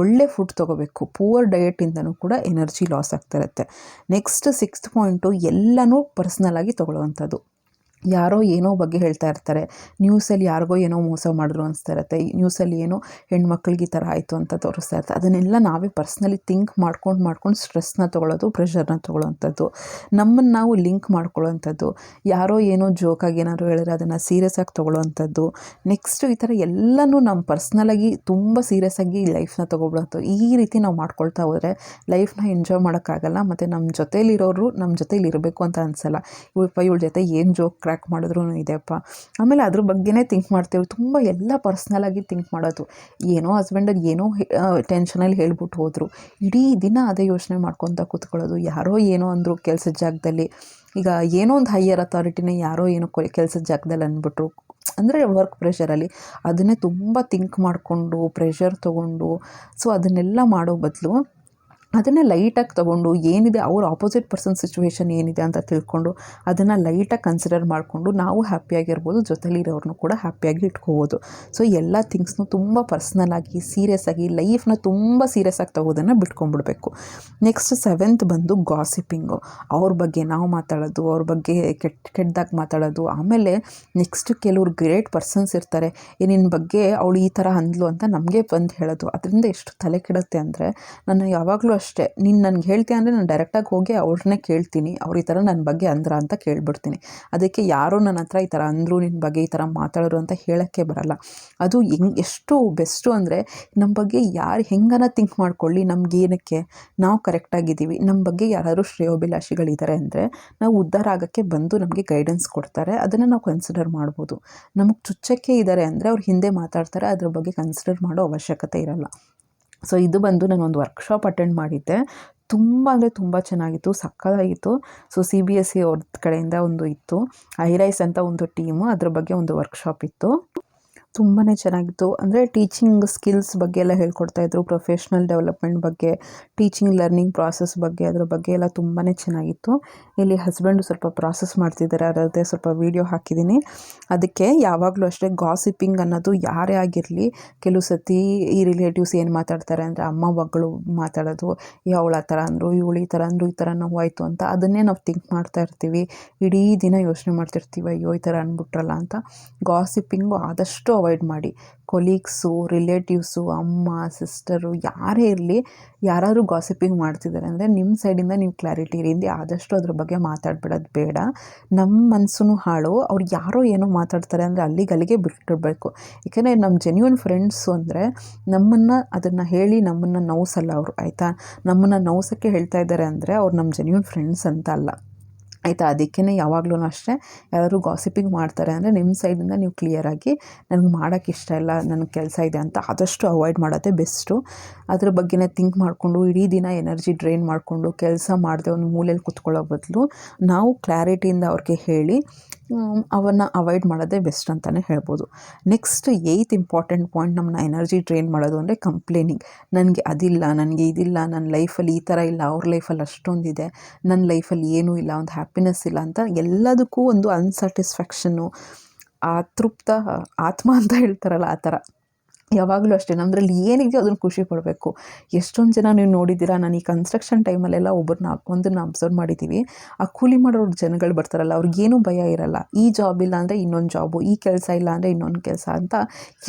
ಒಳ್ಳೆ ಫುಡ್ ತೊಗೋಬೇಕು. ಪೂವರ್ ಡಯೆಟಿಂದನೂ ಕೂಡ ಎನರ್ಜಿ ಲಾಸ್ ಆಗ್ತಾ ಇರುತ್ತೆ ನೆಕ್ಸ್ಟ್ ಸಿಕ್ಸ್ತ್ ಪಾಯಿಂಟು ಎಲ್ಲನೂ ಪರ್ಸ್ನಲಾಗಿ ತೊಗೊಳ್ಳೋವಂಥದ್ದು. ಯಾರೋ ಏನೋ ಬಗ್ಗೆ ಹೇಳ್ತಾ ಇರ್ತಾರೆ. ನ್ಯೂಸಲ್ಲಿ ಯಾರಿಗೋ ಏನೋ ಮೋಸ ಮಾಡಿದ್ರು ಅನಿಸ್ತಾ ಇರುತ್ತೆ. ನ್ಯೂಸಲ್ಲಿ ಏನೋ ಹೆಣ್ಮಕ್ಳಿಗೆ ಈ ಥರ ಆಯಿತು ಅಂತ ತೋರಿಸ್ತಾ ಇರ್ತಾರೆ ಅದನ್ನೆಲ್ಲ ನಾವೇ ಪರ್ಸ್ನಲಿ ಥಿಂಕ್ ಮಾಡ್ಕೊಂಡು ಮಾಡ್ಕೊಂಡು ಸ್ಟ್ರೆಸ್ನ ತೊಗೊಳ್ಳೋದು ಪ್ರೆಷರ್ನ ತೊಗೊಳ್ಳೋವಂಥದ್ದು ನಮ್ಮನ್ನು ನಾವು ಲಿಂಕ್ ಮಾಡ್ಕೊಳ್ಳೋವಂಥದ್ದು ಯಾರೋ ಏನೋ ಜೋಕಾಗಿ ಏನಾದ್ರು ಹೇಳಿದ್ರೆ ಅದನ್ನು ಸೀರಿಯಸ್ ಆಗಿ ತೊಗೊಳ್ಳೋವಂಥದ್ದು ನೆಕ್ಸ್ಟ್ ಈ ಥರ ಎಲ್ಲನೂ ನಮ್ಮ ಪರ್ಸ್ನಲಾಗಿ ತುಂಬ ಸೀರಿಯಸ್ ಆಗಿ ಲೈಫ್ನ ತೊಗೊಬಿಡೋದು ಈ ರೀತಿ ನಾವು ಮಾಡ್ಕೊಳ್ತಾ ಹೋದರೆ ಲೈಫ್ನ ಎಂಜಾಯ್ ಮಾಡೋಕ್ಕಾಗಲ್ಲ. ಮತ್ತು ನಮ್ಮ ಜೊತೇಲಿರೋರು ನಮ್ಮ ಜೊತೇಲಿ ಇರಬೇಕು ಅಂತ ಅನಿಸಲ್ಲ. ಇವಪ್ಪ ಇವಳ ಜೊತೆ ಏನು ಜೋಕ್ ಕ್ರ್ಯಾಕ್ ಮಾಡಿದ್ರೂ ಇದೆಯಪ್ಪ. ಆಮೇಲೆ ಅದ್ರ ಬಗ್ಗೆನೇ ಥಿಂಕ್ ಮಾಡ್ತೇವೆ. ತುಂಬ ಎಲ್ಲ ಪರ್ಸ್ನಲಾಗಿ ಥಿಂಕ್ ಮಾಡೋದು. ಏನೋ ಹಸ್ಬೆಂಡಿಗೆ ಏನೋ ಟೆನ್ಷನಲ್ಲಿ ಹೇಳ್ಬಿಟ್ಟು ಹೋದರು. ಇಡೀ ದಿನ ಅದೇ ಯೋಚನೆ ಮಾಡ್ಕೊತ ಕೂತ್ಕೊಳ್ಳೋದು. ಯಾರೋ ಏನೋ ಅಂದರು ಕೆಲಸದ ಜಾಗದಲ್ಲಿ. ಈಗ ಏನೋ ಒಂದು ಹೈಯರ್ ಅಥಾರಿಟಿನೇ ಯಾರೋ ಏನೋ ಕೆಲಸದ ಜಾಗದಲ್ಲಿ ಅಂದ್ಬಿಟ್ರು. ಅಂದರೆ ವರ್ಕ್ ಪ್ರೆಷರಲ್ಲಿ ಅದನ್ನೇ ತುಂಬ ಥಿಂಕ್ ಮಾಡಿಕೊಂಡು ಪ್ರೆಷರ್ ತೊಗೊಂಡು. ಸೊ ಅದನ್ನೆಲ್ಲ ಮಾಡೋ ಬದಲು ಅದನ್ನೇ ಲೈಟಾಗಿ ತೊಗೊಂಡು ಏನಿದೆ ಅವ್ರ ಆಪೋಸಿಟ್ ಪರ್ಸನ್ ಸಿಚುವೇಶನ್ ಏನಿದೆ ಅಂತ ತಿಳ್ಕೊಂಡು ಅದನ್ನು ಲೈಟಾಗಿ ಕನ್ಸಿಡರ್ ಮಾಡಿಕೊಂಡು ನಾವು ಹ್ಯಾಪಿಯಾಗಿರ್ಬೋದು ಜೊತೆಲಿರೋರನ್ನು ಕೂಡ ಹ್ಯಾಪಿಯಾಗಿ ಇಟ್ಕೋಬೋದು. ಸೊ ಎಲ್ಲ ಥಿಂಗ್ಸ್ನು ತುಂಬ ಪರ್ಸ್ನಲಾಗಿ ಸೀರಿಯಸ್ ಆಗಿ ಲೈಫ್ನ ತುಂಬ ಸೀರಿಯಸ್ ಆಗಿ ತಗೋದನ್ನು ಬಿಟ್ಕೊಂಡ್ಬಿಡ್ಬೇಕು. ನೆಕ್ಸ್ಟ್ ಸೆವೆಂತ್ ಬಂದು ಗಾಸಿಪಿಂಗು ಅವ್ರ ಬಗ್ಗೆ ನಾವು ಮಾತಾಡೋದು, ಅವ್ರ ಬಗ್ಗೆ ಕೆಟ್ಟ ಕೆಟ್ಟದಾಗಿ ಮಾತಾಡೋದು. ಆಮೇಲೆ ನೆಕ್ಸ್ಟ್ ಕೆಲವ್ರು ಗ್ರೇಟ್ ಪರ್ಸನ್ಸ್ ಇರ್ತಾರೆ. ನಿನ್ನ ಬಗ್ಗೆ ಅವಳು ಈ ಥರ ಅಂದ್ಲು ಅಂತ ನಮಗೆ ಬಂದು ಹೇಳೋದು. ಅದರಿಂದ ಎಷ್ಟು ತಲೆ ಕೆಡುತ್ತೆ ಅಂದರೆ ನಾನು ಯಾವಾಗಲೂ ಅಷ್ಟೇ. ನೀನು ನನಗೆ ಹೇಳ್ತೀಯ ಅಂದರೆ ನಾನು ಡೈರೆಕ್ಟಾಗಿ ಹೋಗಿ ಅವ್ರನ್ನೇ ಕೇಳ್ತೀನಿ. ಅವ್ರು ಈ ಥರ ನನ್ನ ಬಗ್ಗೆ ಅಂದ್ರ ಅಂತ ಕೇಳ್ಬಿಡ್ತೀನಿ. ಅದಕ್ಕೆ ಯಾರೋ ನನ್ನ ಹತ್ರ ಈ ಥರ ಅಂದರು ನಿನ್ನ ಬಗ್ಗೆ ಈ ಥರ ಮಾತಾಡೋರು ಅಂತ ಹೇಳೋಕ್ಕೆ ಬರಲ್ಲ. ಅದು ಹೆಂಗ್, ಎಷ್ಟು ಬೆಸ್ಟು ಅಂದರೆ ನಮ್ಮ ಬಗ್ಗೆ ಯಾರು ಹೆಂಗನ ಥಿಂಕ್ ಮಾಡ್ಕೊಳ್ಳಿ, ನಮ್ಗೆ ಏನಕ್ಕೆ? ನಾವು ಕರೆಕ್ಟಾಗಿದ್ದೀವಿ ನಮ್ಮ ಬಗ್ಗೆ ಯಾರಾದರೂ ಶ್ರೇಯೋಭಿಲಾಷಿಗಳಿದ್ದಾರೆ ಅಂದರೆ ನಾವು ಉದ್ಧಾರ ಆಗೋಕ್ಕೆ ಬಂದು ನಮಗೆ ಗೈಡೆನ್ಸ್ ಕೊಡ್ತಾರೆ. ಅದನ್ನು ನಾವು ಕನ್ಸಿಡರ್ ಮಾಡ್ಬೋದು. ನಮಗೆ ಚುಚ್ಚಕ್ಕೆ ಇದ್ದಾರೆ ಅಂದರೆ ಅವ್ರು ಹಿಂದೆ ಮಾತಾಡ್ತಾರೆ. ಅದ್ರ ಬಗ್ಗೆ ಕನ್ಸಿಡರ್ ಮಾಡೋ ಅವಶ್ಯಕತೆ ಇರಲ್ಲ. ಸೊ ಇದು ಬಂದು ನಾನು ಒಂದು ವರ್ಕ್ಶಾಪ್ ಅಟೆಂಡ್ ಮಾಡಿದ್ದೆ. ತುಂಬ ಅಂದರೆ ತುಂಬ ಚೆನ್ನಾಗಿತ್ತು, ಸಕ್ಕತ್ತಾಗಿತ್ತು. So C B S C ಅವ್ರ ಕಡೆಯಿಂದ ಒಂದು ಇತ್ತು. ಐರೈಸ್ ಅಂತ ಒಂದು ಟೀಮು ಅದ್ರ ಬಗ್ಗೆ ಒಂದು ವರ್ಕ್ಶಾಪ್ ಇತ್ತು. ತುಂಬಾ ಚೆನ್ನಾಗಿತ್ತು. ಅಂದರೆ ಟೀಚಿಂಗ್ ಸ್ಕಿಲ್ಸ್ ಬಗ್ಗೆ ಎಲ್ಲ ಹೇಳ್ಕೊಡ್ತಾಯಿದ್ರು ಪ್ರೊಫೆಷ್ನಲ್ ಡೆವಲಪ್ಮೆಂಟ್ ಬಗ್ಗೆ ಟೀಚಿಂಗ್ ಲರ್ನಿಂಗ್ ಪ್ರಾಸೆಸ್ ಬಗ್ಗೆ, ಅದ್ರ ಬಗ್ಗೆ ಎಲ್ಲ ತುಂಬಾ ಚೆನ್ನಾಗಿತ್ತು. ಇಲ್ಲಿ ಹಸ್ಬೆಂಡು ಸ್ವಲ್ಪ ಪ್ರಾಸೆಸ್ ಮಾಡ್ತಿದ್ದಾರೆ ಅದರದ್ದೇ ಸ್ವಲ್ಪ ವೀಡಿಯೋ ಹಾಕಿದ್ದೀನಿ. ಅದಕ್ಕೆ ಯಾವಾಗಲೂ ಅಷ್ಟೇ ಗಾಸಿಪಿಂಗ್ ಅನ್ನೋದು ಯಾರೇ ಆಗಿರಲಿ, ಕೆಲವು ಸತಿ ಈ ರಿಲೇಟಿವ್ಸ್ ಏನು ಮಾತಾಡ್ತಾರೆ ಅಂದರೆ ಅಮ್ಮ ಮಗಳು ಮಾತಾಡೋದು ಯಾವಳ ಆ ಥರ ಅಂದರು, ಇವಳು ಈ ಥರ ಅಂದರು, ಈ ಥರ ನೋವಾಯಿತು ಅಂತ ಅದನ್ನೇ ನಾವು ಥಿಂಕ್ ಮಾಡ್ತಾ ಇರ್ತೀವಿ. ಇಡೀ ದಿನ ಯೋಚನೆ ಮಾಡ್ತಿರ್ತೀವಿ, ಅಯ್ಯೋ ಈ ಥರ ಅಂದ್ಬಿಟ್ರಲ್ಲ ಅಂತ. ಗಾಸಿಪಿಂಗು ಆದಷ್ಟು ಅವಾಯ್ಡ್ ಮಾಡಿ. ಕೊಲೀಗ್ಸು ರಿಲೇಟಿವ್ಸು ಅಮ್ಮ ಸಿಸ್ಟರು ಯಾರೇ ಇರಲಿ, ಯಾರಾದರೂ ಗಾಸಿಪಿಂಗ್ ಮಾಡ್ತಿದ್ದಾರೆ ಅಂದರೆ ನಿಮ್ಮ ಸೈಡಿಂದ ನೀವು ಕ್ಲಾರಿಟಿ ಇರಿಂದ ಆದಷ್ಟು ಅದ್ರ ಬಗ್ಗೆ ಮಾತಾಡ್ಬಿಡೋದು ಬೇಡ. ನಮ್ಮ ಮನಸ್ಸು ಹಾಳು. ಅವ್ರು ಯಾರೋ ಏನೋ ಮಾತಾಡ್ತಾರೆ ಅಂದರೆ ಅಲ್ಲಿಗೆ ಅಲ್ಲಿಗೆ ಬಿಟ್ಟಿಡ್ಬೇಕು ಏಕೆಂದರೆ ನಮ್ಮ ಜೆನ್ಯೂನ್ ಫ್ರೆಂಡ್ಸು ಅಂದರೆ ನಮ್ಮನ್ನು ಅದನ್ನು ಹೇಳಿ ನಮ್ಮನ್ನು ನೋವ್ಸಲ್ಲ ಅವರು, ಆಯಿತಾ? ನಮ್ಮನ್ನು ನೋವ್ಸೋಕ್ಕೆ ಹೇಳ್ತಾ ಇದ್ದಾರೆ ಅಂದರೆ ಅವ್ರು ನಮ್ಮ ಜೆನ್ಯೂನ್ ಫ್ರೆಂಡ್ಸ್ ಅಂತ ಅಲ್ಲ. ಆಯಿತಾ? ಅದಕ್ಕೇ ಯಾವಾಗಲೂ ಅಷ್ಟೇ ಯಾರಾದರೂ ಗಾಸಿಪಿಂಗ್ ಮಾಡ್ತಾರೆ ಅಂದರೆ ನಿಮ್ಮ ಸೈಡಿಂದ ನೀವು ಕ್ಲಿಯರಾಗಿ ನನಗೆ ಮಾಡೋಕ್ಕೆ ಇಷ್ಟ ಇಲ್ಲ, ನನಗೆ ಕೆಲಸ ಇದೆ ಅಂತ ಆದಷ್ಟು ಅವಾಯ್ಡ್ ಮಾಡೋದೇ ಬೆಸ್ಟು ಅದ್ರ ಬಗ್ಗೆನೇ ಥಿಂಕ್ ಮಾಡಿಕೊಂಡು ಇಡೀ ದಿನ ಎನರ್ಜಿ ಡ್ರೈನ್ ಮಾಡಿಕೊಂಡು ಕೆಲಸ ಮಾಡದೆ ಒಂದು ಮೂಲೆಯಲ್ಲಿ ಕುತ್ಕೊಳ್ಳೋ ಬದಲು ನಾವು ಕ್ಲಾರಿಟಿಯಿಂದ ಅವ್ರಿಗೆ ಹೇಳಿ ಅವನ್ನು ಅವಾಯ್ಡ್ ಮಾಡೋದೇ ಬೆಸ್ಟ್ ಅಂತಲೇ ಹೇಳ್ಬೋದು. ನೆಕ್ಸ್ಟ್ ಏಯ್ತ್ ಇಂಪಾರ್ಟೆಂಟ್ ಪಾಯಿಂಟ್ ನಮ್ಮನ್ನ ಎನರ್ಜಿ ಡ್ರೈನ್ ಮಾಡೋದು ಅಂದರೆ ಕಂಪ್ಲೇನಿಂಗ್ ನನಗೆ ಅದಿಲ್ಲ, ನನಗೆ ಇದಿಲ್ಲ ನನ್ನ ಲೈಫಲ್ಲಿ ಈ ಥರ ಇಲ್ಲ, ಅವ್ರ ಲೈಫಲ್ಲಿ ಅಷ್ಟೊಂದಿದೆ ನನ್ನ ಲೈಫಲ್ಲಿ ಏನೂ ಇಲ್ಲ, ಒಂದು ಹ್ಯಾಪಿನೆಸ್ ಇಲ್ಲ ಅಂತ ಎಲ್ಲದಕ್ಕೂ ಒಂದು ಅನ್ಸಾಟಿಸ್ಫ್ಯಾಕ್ಷನ್ನು ಅತೃಪ್ತ ಆತ್ಮ ಅಂತ ಹೇಳ್ತಾರಲ್ಲ ಆ ಥರ ಯಾವಾಗಲೂ ಅಷ್ಟೇ ನಮ್ಮದ್ರಲ್ಲಿ ಏನಿದೆಯೋ ಅದನ್ನು ಖುಷಿ ಪಡಬೇಕು. ಎಷ್ಟೊಂದು ಜನ ನೀವು ನೋಡಿದ್ದೀರಾ, ನಾನು ಈ ಕನ್ಸ್ಟ್ರಕ್ಷನ್ ಟೈಮಲ್ಲೆಲ್ಲ ಒಬ್ಬರನ್ನ ಒಂದನ್ನು ಅಬ್ಸರ್ವ್ ಮಾಡಿದ್ದೀವಿ ಆ ಕೂಲಿ ಮಾಡೋರು ಜನಗಳು ಬರ್ತಾರಲ್ಲ ಅವ್ರಿಗೇನೂ ಭಯ ಇರಲ್ಲ. ಈ ಜಾಬ್ ಇಲ್ಲ ಅಂದರೆ ಇನ್ನೊಂದು ಜಾಬು ಈ ಕೆಲಸ ಇಲ್ಲ ಅಂದರೆ ಇನ್ನೊಂದು ಕೆಲಸ ಅಂತ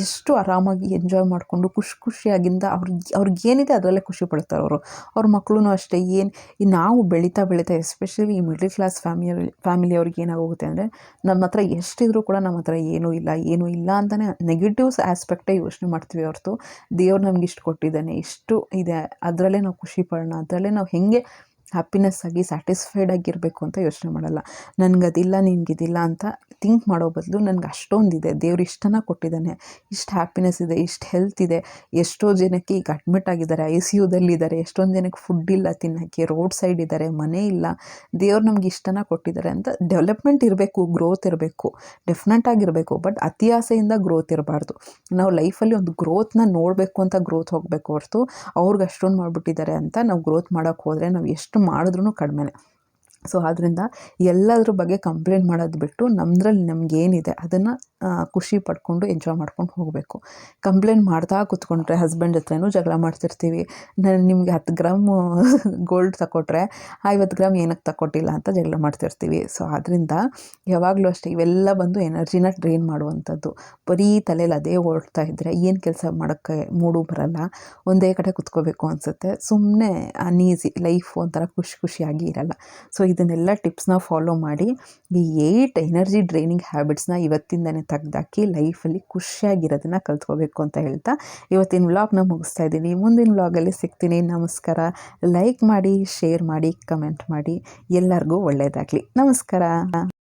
ಎಷ್ಟು ಆರಾಮಾಗಿ ಎಂಜಾಯ್ ಮಾಡಿಕೊಂಡು ಖುಷಿ ಖುಷಿಯಾಗಿಂದ ಅವ್ರಿಗೆ ಅವ್ರಿಗೇನಿದೆ ಅದರಲ್ಲೇ ಖುಷಿ ಪಡ್ತಾರೆ ಅವರು. ಅವ್ರ ಮಕ್ಕಳು ಅಷ್ಟೇ, ಏನು ನಾವು ಬೆಳೀತಾ ಬೆಳೀತಾ ಎಸ್ಪೆಷಲಿ ಈ ಮಿಡ್ಲ್ ಕ್ಲಾಸ್ ಫ್ಯಾಮಿಲಿ ಫ್ಯಾಮಿಲಿಯವ್ರಿಗೆ ಏನಾಗೋಗುತ್ತೆ ಅಂದರೆ, ನಮ್ಮ ಹತ್ರ ಎಷ್ಟಿದ್ರೂ ಕೂಡ ನಮ್ಮ ಹತ್ರ ಏನೂ ಇಲ್ಲ ಏನೂ ಇಲ್ಲ ಅಂತಲೇ ನೆಗೆಟಿವ್ಸ್ ಆಸ್ಪೆಕ್ಟೇ ಯೋಚನೆ ಮಾಡ್ತೀವಿ ಹೊರತು. ದೇವ್ರು ನಮ್ಗೆ ಇಷ್ಟು ಕೊಟ್ಟಿದ್ದಾನೆ. ಇಷ್ಟು ಇದೆ. ಅದರಲ್ಲೇ ನಾವು ಖುಷಿ ಪಡೋಣ. ಅದರಲ್ಲೇ ನಾವು ಹೇಗೆ ಹ್ಯಾಪಿನೆಸ್ ಆಗಿ ಸ್ಯಾಟಿಸ್ಫೈಡ್ ಆಗಿರಬೇಕು ಅಂತ ಯೋಚನೆ ಮಾಡಲ್ಲ. ನನಗೆ ಅದಿಲ್ಲ ನಿನಗಿದಿಲ್ಲ ಅಂತ ಥಿಂಕ್ ಮಾಡೋ ಬದಲು ನನಗೆ ಅಷ್ಟೊಂದಿದೆ. ದೇವ್ರು ಇಷ್ಟನ ಕೊಟ್ಟಿದ್ದಾನೆ. ಇಷ್ಟು ಹ್ಯಾಪಿನೆಸ್ ಇದೆ, ಇಷ್ಟು ಹೆಲ್ತ್ ಇದೆ. ಎಷ್ಟೋ ಜನಕ್ಕೆ ಈಗ ಅಡ್ಮಿಟ್ ಆಗಿದ್ದಾರೆ ಐ ಸಿ ಯುದಲ್ಲಿದ್ದಾರೆ ಎಷ್ಟೊಂದು ಜನಕ್ಕೆ ಫುಡ್ ಇಲ್ಲ ತಿನ್ನೋಕ್ಕೆ ರೋಡ್ ಸೈಡ್ ಇದ್ದಾರೆ, ಮನೆ ಇಲ್ಲ. ದೇವ್ರು ನಮ್ಗೆ ಇಷ್ಟನ ಕೊಟ್ಟಿದ್ದಾರೆ ಅಂತ ಡೆವಲಪ್ಮೆಂಟ್ ಇರಬೇಕು ಗ್ರೋತ್ ಇರಬೇಕು. ಡೆಫಿನೆಟ್ ಆಗಿರಬೇಕು ಬಟ್ ಅತಿ ಆಸೆಯಿಂದ ಗ್ರೋತ್ ಇರಬಾರ್ದು. ನಾವು ಲೈಫಲ್ಲಿ ಒಂದು ಗ್ರೋತ್ನ ನೋಡಬೇಕು ಅಂತ ಗ್ರೋತ್ ಹೋಗಬೇಕು ಹೊರತು ಅವ್ರಿಗೆ ಅಷ್ಟೊಂದು ಮಾಡಿಬಿಟ್ಟಿದ್ದಾರೆ ಅಂತ ನಾವು ಗ್ರೋತ್ ಮಾಡೋಕ್ಕೆ ಹೋದರೆ ನಾವು ಎಷ್ಟು ಮಾಡಿದ್ರೂ ಕಡಿಮೆನೆ. ಸೊ ಆದ್ದರಿಂದ ಎಲ್ಲದ್ರ ಬಗ್ಗೆ ಕಂಪ್ಲೇಂಟ್ ಮಾಡೋದು ಬಿಟ್ಟು ನಮ್ಮದ್ರಲ್ಲಿ ನಮಗೇನಿದೆ ಅದನ್ನು ಖುಷಿ ಪಡ್ಕೊಂಡು ಎಂಜಾಯ್ ಮಾಡ್ಕೊಂಡು ಹೋಗಬೇಕು. ಕಂಪ್ಲೇಂಟ್ ಮಾಡ್ತಾ ಕೂತ್ಕೊಂಡ್ರೆ ಹಸ್ಬೆಂಡ್ ಹತ್ರನೂ ಜಗಳ ಮಾಡ್ತಿರ್ತೀವಿ. ನಾನು ನಿಮಗೆ ಹತ್ತು ಗ್ರಾಮ್ ಗೋಲ್ಡ್ ತಕೊಟ್ರೆ ಐವತ್ತು ಗ್ರಾಮ್ ಏನಕ್ಕೆ ತಗೊಟ್ಟಿಲ್ಲ ಅಂತ ಜಗಳ ಮಾಡ್ತಿರ್ತೀವಿ. ಸೊ ಆದ್ದರಿಂದ ಯಾವಾಗಲೂ ಅಷ್ಟೇ ಇವೆಲ್ಲ ಬಂದು ಎನರ್ಜಿನ ಡ್ರೈನ್ ಮಾಡುವಂಥದ್ದು. ಬರೀ ತಲೆಯಲ್ಲಿ ಅದೇ ಓಡ್ತಾ ಇದ್ದರೆ ಏನು ಕೆಲಸ ಮಾಡೋಕ್ಕೆ ಮೂಡು ಬರಲ್ಲ. ಒಂದೇ ಕಡೆ ಕುತ್ಕೋಬೇಕು ಅನಿಸುತ್ತೆ. ಸುಮ್ಮನೆ ಅನ್ಈಸಿ ಲೈಫ್ ಒಂಥರ ಖುಷಿ ಖುಷಿಯಾಗಿ ಇರಲ್ಲ. ಸೊ ಇದನ್ನೆಲ್ಲ ಟಿಪ್ಸ್ನ ಫಾಲೋ ಮಾಡಿ. ಈ ಏಯ್ಟ್ ಎನರ್ಜಿ ಡ್ರೈನಿಂಗ್ ಹ್ಯಾಬಿಟ್ಸ್ನ ಇವತ್ತಿಂದನೇ ತೆಗ್ದಾಕಿ ಲೈಫಲ್ಲಿ ಖುಷಿಯಾಗಿರೋದನ್ನು ಕಲ್ತ್ಕೋಬೇಕು ಅಂತ ಹೇಳ್ತಾ ಇವತ್ತಿನ ವ್ಲಾಗ್ನ ಮುಗಿಸ್ತಾ ಇದ್ದೀನಿ. ಮುಂದಿನ ವ್ಲಾಗಲ್ಲಿ ಸಿಗ್ತೀನಿ. ನಮಸ್ಕಾರ. ಲೈಕ್ ಮಾಡಿ, ಶೇರ್ ಮಾಡಿ, ಕಮೆಂಟ್ ಮಾಡಿ. ಎಲ್ಲರಿಗೂ ಒಳ್ಳೆಯದಾಗಲಿ ನಮಸ್ಕಾರ.